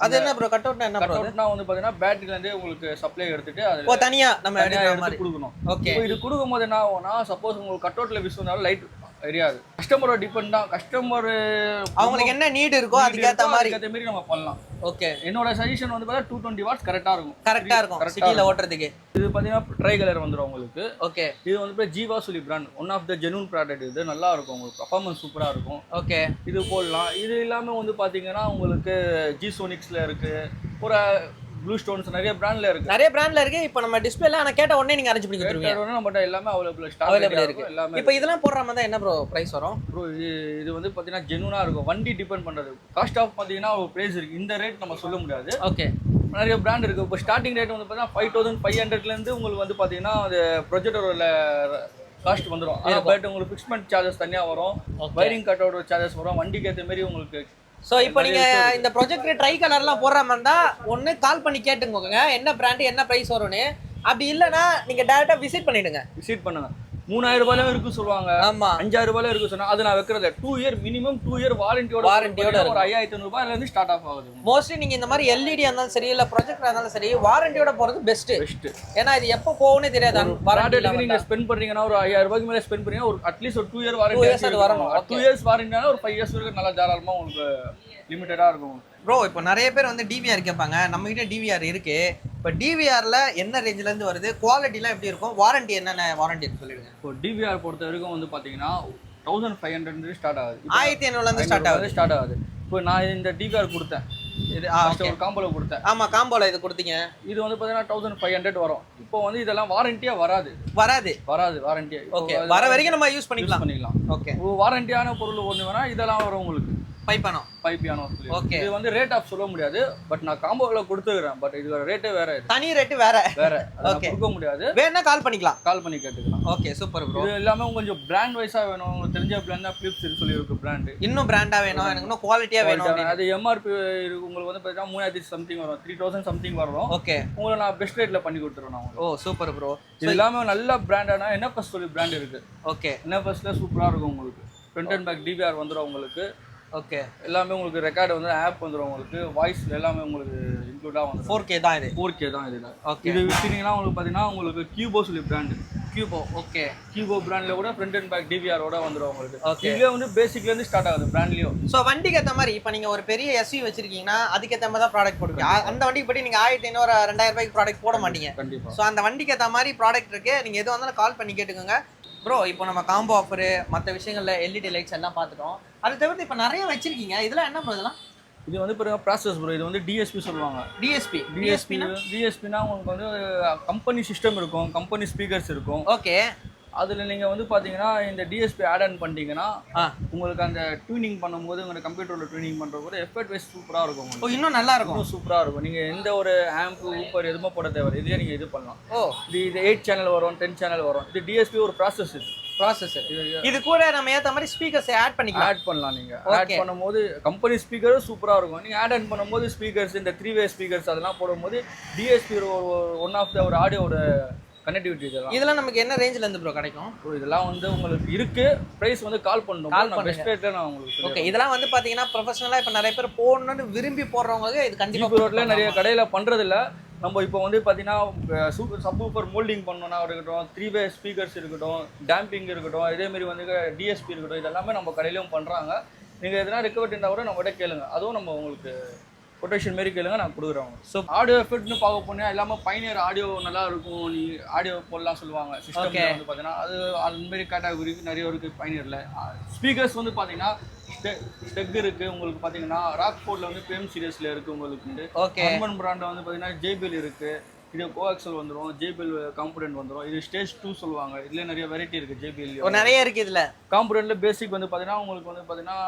அது என்ன ப்ரோ கட் அவுட்னா என்ன ப்ரோ அவுட்னா வந்து பார்த்தீங்கன்னா பேட்டரியிலேருந்தே உங்களுக்கு சப்ளை எடுத்துட்டு அது ஓ தனியா நம்ம எடுக்கிற மாதிரி. கொடுக்கணும். ஓகே இது கொடுக்கும்போது என்ன ஆகும்னா சப்போஸ் உங்களுக்கு கட் அவுட்ல வந்தாலும் லைட் எரியாது கஸ்டமரோட டிபெண்ட் தான். கஸ்டமர் அவங்களுக்கு என்ன நீட் இருக்கோ அதுக்கேத்த மாதிரி. அதுக்கேற்ற மாதிரி நம்ம பண்ணலாம். ஓகே என்னோட சஜஷன் வந்து பார்த்தா டூ டுவெண்ட்டி வாட்ஸ் கரெக்டாக இருக்கும். கரெக்டா இருக்கும். இருக்கும். ஓட்டுறதுக்கு. இது பார்த்தீங்கன்னா ட்ரை கலர் வந்துடும் உங்களுக்கு. ஓகே இது வந்து ஜீவா சொல்லி brand one of the genuine product இது. நல்லா இருக்கும் உங்களுக்கு. பர்ஃபார்மன்ஸ் சூப்பராக இருக்கும். ஓகே இது போடலாம். இது இல்லாமல் வந்து பார்த்தீங்கன்னா உங்களுக்கு ஜி சோனிக்ஸில் இருக்கு. ஒரு ப்ளூ ஸ்டோன்ஸ் நிறைய பிராண்ட்ல இருக்கு. நிறைய பிராண்ட்ல இருக்கு. இப்போ நம்ம டிஸ்பிளேல ஆனா கேட்ட உடனே நீங்க அரேஞ்ச் பண்ணி கொடுத்துருவீங்க கேட்டோடனே நம்மகிட்ட எல்லாமே அவைலபிள் ஸ்டாக் இருக்கு. இருக்கு. எல்லாமே இப்போ இதெல்லாம் போடுற மாதிரி என்ன ப்ரோ பிரைஸ் வரும்? ப்ரோ இது இது வந்து பார்த்தீங்கன்னா ஜெனுவனாக இருக்கும். வண்டி டிபெண்ட் பண்ணுறது காஸ்ட் ஆஃப் பார்த்தீங்கன்னா ஒரு ப்ரைஸ் இருக்கு. இந்த ரேட் நம்ம சொல்ல முடியாது. ஓகே நிறைய பிராண்ட் இருக்கு. இப்போ ஸ்டார்டிங் ரேட் வந்து பார்த்தீங்கன்னா ஃபைவ் தௌசண்ட் ஃபைவ் ஹண்ட்ரட்லேருந்து உங்களுக்கு வந்து பார்த்தீங்கன்னா அது ப்ரொஜெக்டரோட காஸ்ட் வந்துடும் பட் உங்களுக்கு ஃபிக்ஸ்மெண்ட் சார்ஜஸ் தனியாக வரும். வைரிங் கட் அவுட் சார்ஜஸ் வரும். வண்டிக்கு ஏற்ற மாதிரி உங்களுக்கு ஸோ இப்போ நீங்க இந்த ப்ரொஜெக்டர் ட்ரை கலர்லாம் போடுற மாதிரி இருந்தா ஒன்று கால் பண்ணி கேட்டுக்கோங்க. என்ன பிராண்டு என்ன ப்ரைஸ் வரும்னு. அப்படி இல்லைன்னா நீங்க டேரக்டா விசிட் பண்ணிடுங்க. விசிட் பண்ணுங்க. மூணாயிரம் ரூபாயிலும் இருக்கு சொல்லுவாங்க. ஆமா. அஞ்சாயிரம் ரூபாயில இருக்கு சொன்னா அது நான் வைக்கிறது two year minimum two year வாரண்டியோட Warranty-யோட ஒரு ஐயாயிரத்தி ரூபாயில இருந்து ஸ்டார்ட் ஆஃப் ஆகுது. மோஸ்ட்லி நீங்க இந்த மாதிரி எல்இடி இருந்தாலும் சரி இல்ல ப்ரொஜெக்டர் இருந்தாலும் சரி வாரண்டியோட போறது பெஸ்ட் பெஸ்ட் ஏன்னா இது எப்போ போகும்னே தெரியாது. வாரண்டி ப்ராடக்ட்டுக்கு நீங்க ஸ்பெண்ட் பண்றீங்கன்னா ஒரு ஐயாயிரம் ரூபாய்க்கு மேல ஸ்பெண்ட் பண்ணீங்கன்னா ஒரு அட்லீஸ்ட் ஒரு டூ இயர் வரணும், வாரண்டி okay. டூ இயர்ஸ் வாரண்டினா ஒரு ஃபைவ் இயர்ஸ் வரைக்கும் நல்லா தாராளமா உங்களுக்கு லிமிட்டடா இருக்கும். ப்ரோ இப்போ நிறைய பேர் வந்து டிவிஆர் கேட்பாங்க. நம்ம கிட்ட டிவிஆர் இருக்கு. இப்போ டிவிஆர்ல என்ன ரேஞ்சில இருந்து வருது? குவாலிட்டிலாம் எப்படி இருக்கும்? வாரண்டி என்னென்ன வாரண்டி சொல்லிடுங்க இப்போ டிவிஆர் பொறுத்த வரைக்கும் வந்து பாத்தீங்கன்னா தௌசண்ட் ஃபைவ் ஹண்ட்ரட் ஸ்டார்ட் ஆகுது. ஆயிரத்தி ஐநூறுல இருந்து ஸ்டார்ட் ஆகுது. ஸ்டார்ட் ஆகுது. இப்போ நான் இந்த டிவிஆர் கொடுத்தேன். இது. ஒரு காம்போல கொடுத்தேன். ஆமா காம்போல இது கொடுத்தீங்க. இது வந்து பாத்தீங்கன்னா தௌசண்ட் ஃபைவ் ஹண்ட்ரட் வரும். இப்போ வந்து இதெல்லாம் வாரண்டியா வராது. வராது. வராது வாரண்டியா ஓகே வர வரைக்கும் நம்ம யூஸ் யூஸ் பண்ணிக்கலாம். பண்ணிக்கலாம். ஓகே வாரண்டியான பொருள் ஒன்று வேணா இதெல்லாம் வரும் உங்களுக்கு. பைப்பானோ பைப்பியானோ Okay. இது வந்து ரேட் ஆஃப் சொல்ல முடியாது. பட் நான் காம்போவில் கொடுத்துக்கிறேன். பட் இது ரேட்டே வேற இது. தனி ரேட்டு வேற. வேற. Okay. கொடுக்க முடியாது. வேணா கால் பண்ணிக்கலாம். கால் பண்ணி கேட்டுக்கலாம். ஓகே சூப்பர் ப்ரோ இது எல்லாமே கொஞ்சம் பிராண்ட் வைஸா வேணும். உங்களுக்கு தெரிஞ்ச பிராண்ட் தான் பிலிப்ஸ் சொல்லி இருக்கு பிராண்டு இன்னும் பிராண்டா வேணும். எனக்கு இன்னும் குவாலிட்டியா வேணும். அது எம்ஆர்பி உங்களுக்கு வந்து பார்த்தீங்கன்னா மூணாயிரத்தி சம்திங் வரும். த்ரீ தௌசண்ட் சம்திங் வரும். ஓகே உங்களுக்கு நான் பெஸ்ட் ரேட்ல பண்ணி கொடுத்துருவேன் நான் ஓ சூப்பர் ப்ரோ இது எல்லாமே நல்ல பிராண்டானா என்எஃப்எஸ் சொல்லி பிராண்ட் இருக்கு. ஓகே என்எஃப்எஸ்ல சூப்பரா இருக்கும் உங்களுக்கு. ஃப்ரண்ட் அண்ட் பேக் டிவிஆர் வந்துடும் உங்களுக்கு. ஓகே எல்லாமே உங்களுக்கு ரெக்கார்டு வந்து ஆப் வந்துடும் உங்களுக்கு. வாய்ஸ் எல்லாமே உங்களுக்கு இன்க்ளூடாக வந்துடும் ஃபோர் கே தான் இது. ஃபோர் கே தான் இதில் ஓகே இது விட்டீங்கன்னா உங்களுக்கு பார்த்தீங்கன்னா உங்களுக்கு கியூபோ சொல்லி பிராண்டு கியூபோ ஓகே கியூபோ பிராண்ட்ல கூட ஃப்ரண்ட் அண்ட் பேக் டிவிஆரோட வந்துடும் உங்களுக்கு. Okay. இதுலேயே வந்து பேசிக்லேருந்து ஸ்டார்ட் ஆகுது பிராண்ட்லேயும் ஸோ வண்டிக்கு ஏற்ற மாதிரி இப்போ நீங்கள் ஒரு பெரிய எஸ்யூ வச்சிருக்கீங்கன்னா அதுக்கு ஏற்ற மாதிரி தான் ப்ராடக்ட் போடுவீங்க. அந்த வண்டிக்கு படி நீங்கள் ஆயிரத்தி ஐநூறு ரெண்டாயிரம் ரூபாய்க்கு ப்ராடக்ட் போட மாட்டீங்க. கண்டிப்பாக ஸோ அந்த வண்டிக்கு ஏற்ற மாதிரி ப்ராடக்ட் இருக்கு. நீங்கள் எது வந்தாலும் கால் பண்ணி கேட்டுக்கோங்க. ப்ரோ இப்போ நம்ம காம்போ ஆஃபரு மற்ற விஷயங்கள்ல எல்இடி லைட்ஸ் எல்லாம் பார்த்துட்டோம். அது தவிர்த்து இப்போ நிறைய வச்சிருக்கீங்க. இதெல்லாம் என்ன ப்ரோ இதெல்லாம்? இது வந்து இப்போ ப்ராசஸ் ப்ரோ இது வந்து டிஎஸ்பி சொல்லுவாங்க. டிஎஸ்பி டிஎஸ்பி டிஎஸ்பினா உங்களுக்கு வந்து கம்பெனி சிஸ்டம் இருக்கும். கம்பெனி ஸ்பீக்கர்ஸ் இருக்கும். ஓகே அதில் நீங்கள் வந்து பார்த்தீங்கன்னா இந்த டிஎஸ்பி ஆட் ஆன் பண்ணிட்டீங்கன்னா உங்களுக்கு அந்த டியூனிங் பண்ணும்போது உங்களோட கம்ப்யூட்டரில் டியூனிங் பண்ணுற போது எஃபெக்ட் வைஸ் சூப்பராக இருக்கும் ஓ இன்னும் நல்லா இருக்கும். இன்னும் சூப்பராக இருக்கும். நீங்கள் எந்த ஒரு ஆம்ப் ஊப்பர் எதுவுமே போட தேவை இதுலேயே நீங்கள் இது பண்ணலாம். ஓ. இது இது எயிட் சேனல் வரும் டென் சேனல் வரும். இது டிஎஸ்பி ஒரு ப்ராசஸ் இது ப்ராசஸர் இது கூட நம்ம ஏத்த மாதிரி ஸ்பீக்கர்ஸ் ஆட் பண்ணிக்கலாம். ஆட் பண்ணலாம் நீங்க. Okay. ஆட் பண்ணும்போது கம்பெனி ஸ்பீக்கரும் சூப்பரா இருக்கும். நீங்க ஆட் ஆன் பண்ணும்போது ஸ்பீக்கர்ஸ் இந்த த்ரீ வே ஸ்பீக்கர்ஸ் அதெல்லாம் போடும்போது டிஎஸ்பி ஒன் ஆஃப் த ஒரு ஆடியோட கனெக்டிவிட்டி இதெல்லாம். இதெல்லாம் நமக்கு என்ன ரேஞ்சில இருந்து ப்ரோ கிடைக்கும்? So, இதெல்லாம் வந்து உங்களுக்கு இருக்கு. பிரைஸ் வந்து கால் பண்ணணும் நான் பண்ணுங்க. பெஸ்ட் ரேட்ல நான் உங்களுக்கு ஓகே. இதெல்லாம் வந்து பாத்தீங்கன்னா ப்ரொஃபஷனலா இப்ப நிறைய பேர் போடணும்னு விரும்பி போடுறவங்களுக்கு இது கண்டிப்பா ஜிபி ரோட்ல நிறைய கடையில பண்றது இல்ல நம்ம இப்போ வந்து பாத்தீங்கன்னா சூப்பர் சப்வூஃபர் மோல்டிங் பண்ணணும்னா இருக்கட்டும் த்ரீ வே ஸ்பீக்கர்ஸ் இருக்கட்டும் டேம்பிங் இருக்கட்டும் இதே மாதிரி வந்து டிஎஸ்பி இருக்கட்டும் இதெல்லாமே நம்ம கடையிலயும் பண்றாங்க. நீங்க எதனா ரெக்கவர்ட் இருந்தா கூட நம்ம கேளுங்க. அதுவும் நம்ம உங்களுக்கு கொட்டேஷன் மாரி கேளுங்க நான் கொடுக்குறோம் ஸோ ஆடியோ எஃபெக்ட்னு பார்க்க போனால் எல்லாமே பைனியர் ஆடியோ நல்லா இருக்கும். நீ ஆடியோ போடலாம் சொல்லுவாங்க. சிஸ்டம். வந்து பார்த்தீங்கன்னா அது அந்த மாதிரி கேட்டகரிக்கு நிறைய இருக்குது பைனியரில் ஸ்பீக்கர்ஸ் வந்து பார்த்தீங்கன்னா ஸ்டெக் இருக்குது உங்களுக்கு பார்த்தீங்கன்னா ராக் ஃபோர்டில் வந்து பேம் சீரியஸில் இருக்குது உங்களுக்கு ஓகே ஹர்மன் பிராண்டில் வந்து பார்த்தீங்கன்னா ஜேபிஎல் இருக்குது இது கோஆக்சல் வந்துடும் ஜேபிஎல் காம்பனன்ட் வந்துடும் இது ஸ்டேஜ் டூ சொல்லுவாங்க. இதுல நிறைய வெரைட்டி இருக்குது ஜேபிஎல் நிறைய இருக்கு இதுல. காம்பனண்ட்ல பேசிக் வந்து பார்த்தீங்கன்னா உங்களுக்கு வந்து பார்த்தீங்கன்னா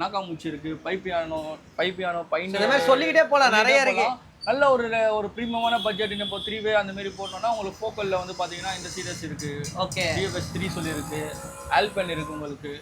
நாக்காமூச்சி இருக்கு பைப்பியானோ பைப்பியானோ இந்த பைன் மாதிரி சொல்லிக்கிட்டே போலாம் நிறைய இருக்கு. நல்ல ஒரு ஒரு ப்ரீமியமான பட்ஜெட் இப்போ த்ரீ வே அந்த மாதிரி போட்டோம்னா உங்களுக்கு ஃபோக்கல்ல வந்து பார்த்தீங்கன்னா இந்த சீரியஸ் இருக்கு. ஓகே டிஎஃப்எஸ் த்ரீ சொல்லியிருக்கு. ஆல்பன் இருக்கு உங்களுக்கு.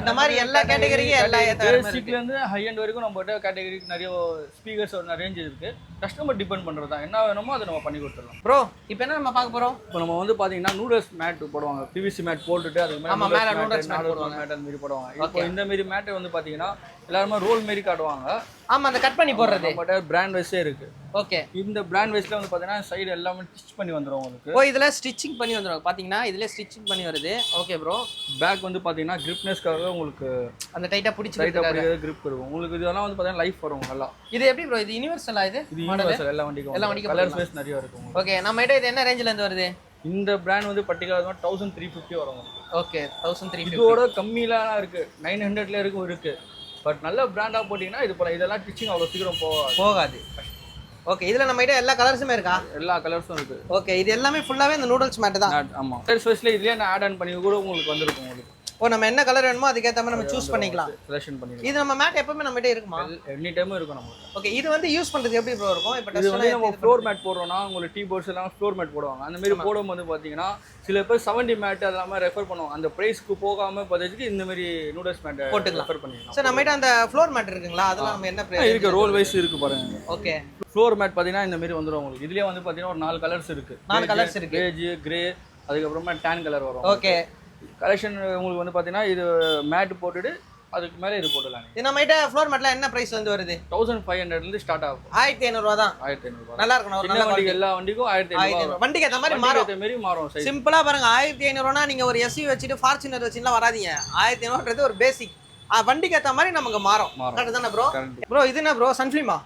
அந்த மாதிரி எல்லா கேட்டகரிக்கும் எல்லா ஏத்த மாதிரி இருக்கு. பேசிக்ல இருந்து ஹை end வரைக்கும் நம்மகிட்ட கேட்டகரிக்கு நிறைய ஸ்பீக்கர்ஸ் ரேஞ்ச் இருக்கு. கஸ்டமர் டிபெண்ட் பண்றது? தான் என்ன வேணுமோ அதை நம்ம பண்ணி கொடுத்துடலாம். ப்ரோ இப்போ என்ன நம்ம பார்க்க போறோம்? இப்போ நம்ம வந்து பாத்தீங்கன்னா நூடல்ஸ் மேட் போடுவாங்க. பிவிசி மேட் போட்டுட்டு அதுக்கு மேல நூடல்ஸ் போடுவாங்க. மேட் அந்த மாதிரி போடுவாங்க. இப்போ இந்த மாதிரி மேட் வந்து பாத்தீங்கன்னா எல்லாருமே ரோல் மாரி காட்டுவாங்க. ஆமா அந்த கட் பண்ணி போடுறது. நம்மகிட்ட பிராண்ட் வைஸே இருக்கு. ஓகே இந்த பிராண்ட் வைஸ்ல வந்து பாத்தீங்கன்னா சைடு எல்லாமே ஸ்டிச் பண்ணி வந்துரும் உங்களுக்கு. ஓ இதுல ஸ்டிச்சிங் பண்ணி வந்துரும். பாத்தீங்கன்னா இதுல ஸ்டிச்சிங் பண்ணி வருது. ஓகே ப்ரோ பேக் வந்து பாத்தீங்கன்னா கிரிப்னஸ்க்காக உங்களுக்கு அந்த டைட்டா பிடிச்சி ரைட்டா பிடிக்கிற கிரிப் இருக்கும். உங்களுக்கு இதெல்லாம் வந்து பாத்தீங்கன்னா லைஃப் வரும் நல்லா. இது எப்படி ப்ரோ இது யூனிவர்சலா இது மாடல்? யூனிவர்சல் எல்லா வண்டிக்கும் எல்லா வண்டிக்கும் கலர் ஸ்பேஸ் நிறைய இருக்கும். ஓகே நம்ம கிட்ட இது என்ன ரேஞ்சில இருந்து வருது? இந்த பிராண்ட் வந்து பர்டிகுலர் தௌசண்ட் த்ரீ ஃபிஃப்டி வரும். ஓகே தௌசண்ட் த்ரீ இதோட கம்மியிலாம் இருக்கு. நைன் ஹண்ட்ரட்ல இருக்கும் இருக்கு. பட் நல்ல பிராண்டா போட்டீங்கன்னா இது போல இதெல்லாம் டிச்சிங் அவ்வளவு சீக்கிரம் போகாது. போகாது. ஓகே இதுல நம்ம கிட்ட எல்லா கலர்ஸுமே இருக்கா? எல்லா கலர்ஸும் இருக்கு. ஓகே இது எல்லாமே ஃபுல்லாவே இந்த நூடுல்ஸ் மேட் தான் Not- ஆமா. கலர் ஸ்பேஸ்ல இதுலயே நான் ஆட் ஆன் பண்ணி கூட உங்களுக்கு வந்திருக்கும். ஓ நம்ம என்ன கலர் வேணுமோ அதுக்கேற்ற மாதிரி நம்ம சூஸ் பண்ணிக்கலாம். செலக்ஷன் பண்ணிக்கலாம். இது நம்ம மேட் எப்பவுமே நம்ம கிட்ட இருக்குமா எனி டைமும் இருக்கும் நமக்கு ஓகே இது வந்து யூஸ் பண்றது எப்படி ப்ரோ இருக்கும்? இப்போ இது வந்து நம்ம ஃப்ளோர் மேட் போடுறோம்னா உங்களுக்கு டீ போர்ட்ஸ் எல்லாம் ஃப்ளோர் மேட் போடுவாங்க. அந்த மாதிரி போடும்போது பார்த்தீங்கன்னா சில பேர் செவன்டி மேட் அதெல்லாம் ரெஃபர் பண்ணுவாங்க. அந்த ப்ரைஸ்க்கு போகாம பார்த்ததுக்கு இந்த மாதிரி நூடல்ஸ் மேட் போட்டுக்கலாம். ரெஃபர் பண்ணிக்கலாம். சார் நம்ம கிட்ட அந்த ஃப்ளோர் மேட் இருக்குங்களா? அதெல்லாம் நம்ம என்ன ஆ, இருக்கு. ரோல் வைஸ் இருக்கு? பாருங்க. ஓகே ஃப்ளோர் மேட் பார்த்தீங்கன்னா இந்த மாதிரி வந்துடும் உங்களுக்கு. இதுலயே வந்து பார்த்தீங்கன்னா ஒரு நாலு கலர்ஸ் இருக்கு. நாலு colours இருக்கு. கிரே அதுக்கப்புறமா டேன் கலர் வரும். ஓகே கலெக்ஷன் உங்களுக்கு வந்து பார்த்தீங்கன்னா இது மேட் போட்டுட்டு அதுக்கு மேலே இது போடலாம் இது நம்ம கிட்ட ஃப்ளோர் மேட்ல என்ன பிரைஸ் வந்து வருது? தௌசண்ட் ஃபைவ் ஹண்ட்ரட்லேருந்து ஸ்டார்ட் ஆகும். ஆயிரத்தி ஐநூறுரூவா தான். ஆயிரத்தி ஐநூறுபா நல்லா இருக்கணும் சின்ன நல்ல quality. எல்லா வண்டிக்கும் ஆயிரத்தி ஐநூறு வண்டிக்கு ஏற்ற மாதிரி மாறும். மாதிரி மாறும் சைஸ் சிம்பிளா பாருங்க ஆயிரத்தி ஐநூறுனா நீங்க ஒரு எஸ்யூ வச்சுட்டு ஃபார்ச்சுனர் வச்சுலாம் வராதீங்க. ஆயிரத்தி ஐநூறுன்றது ஒரு பேசிக் வண்டிக்கு ஏற்ற மாதிரி நமக்கு மாறும். கரெக்ட் தானே ப்ரோ ப்ரோ இது என்ன ப்ரோ சன்ஃபிலிமா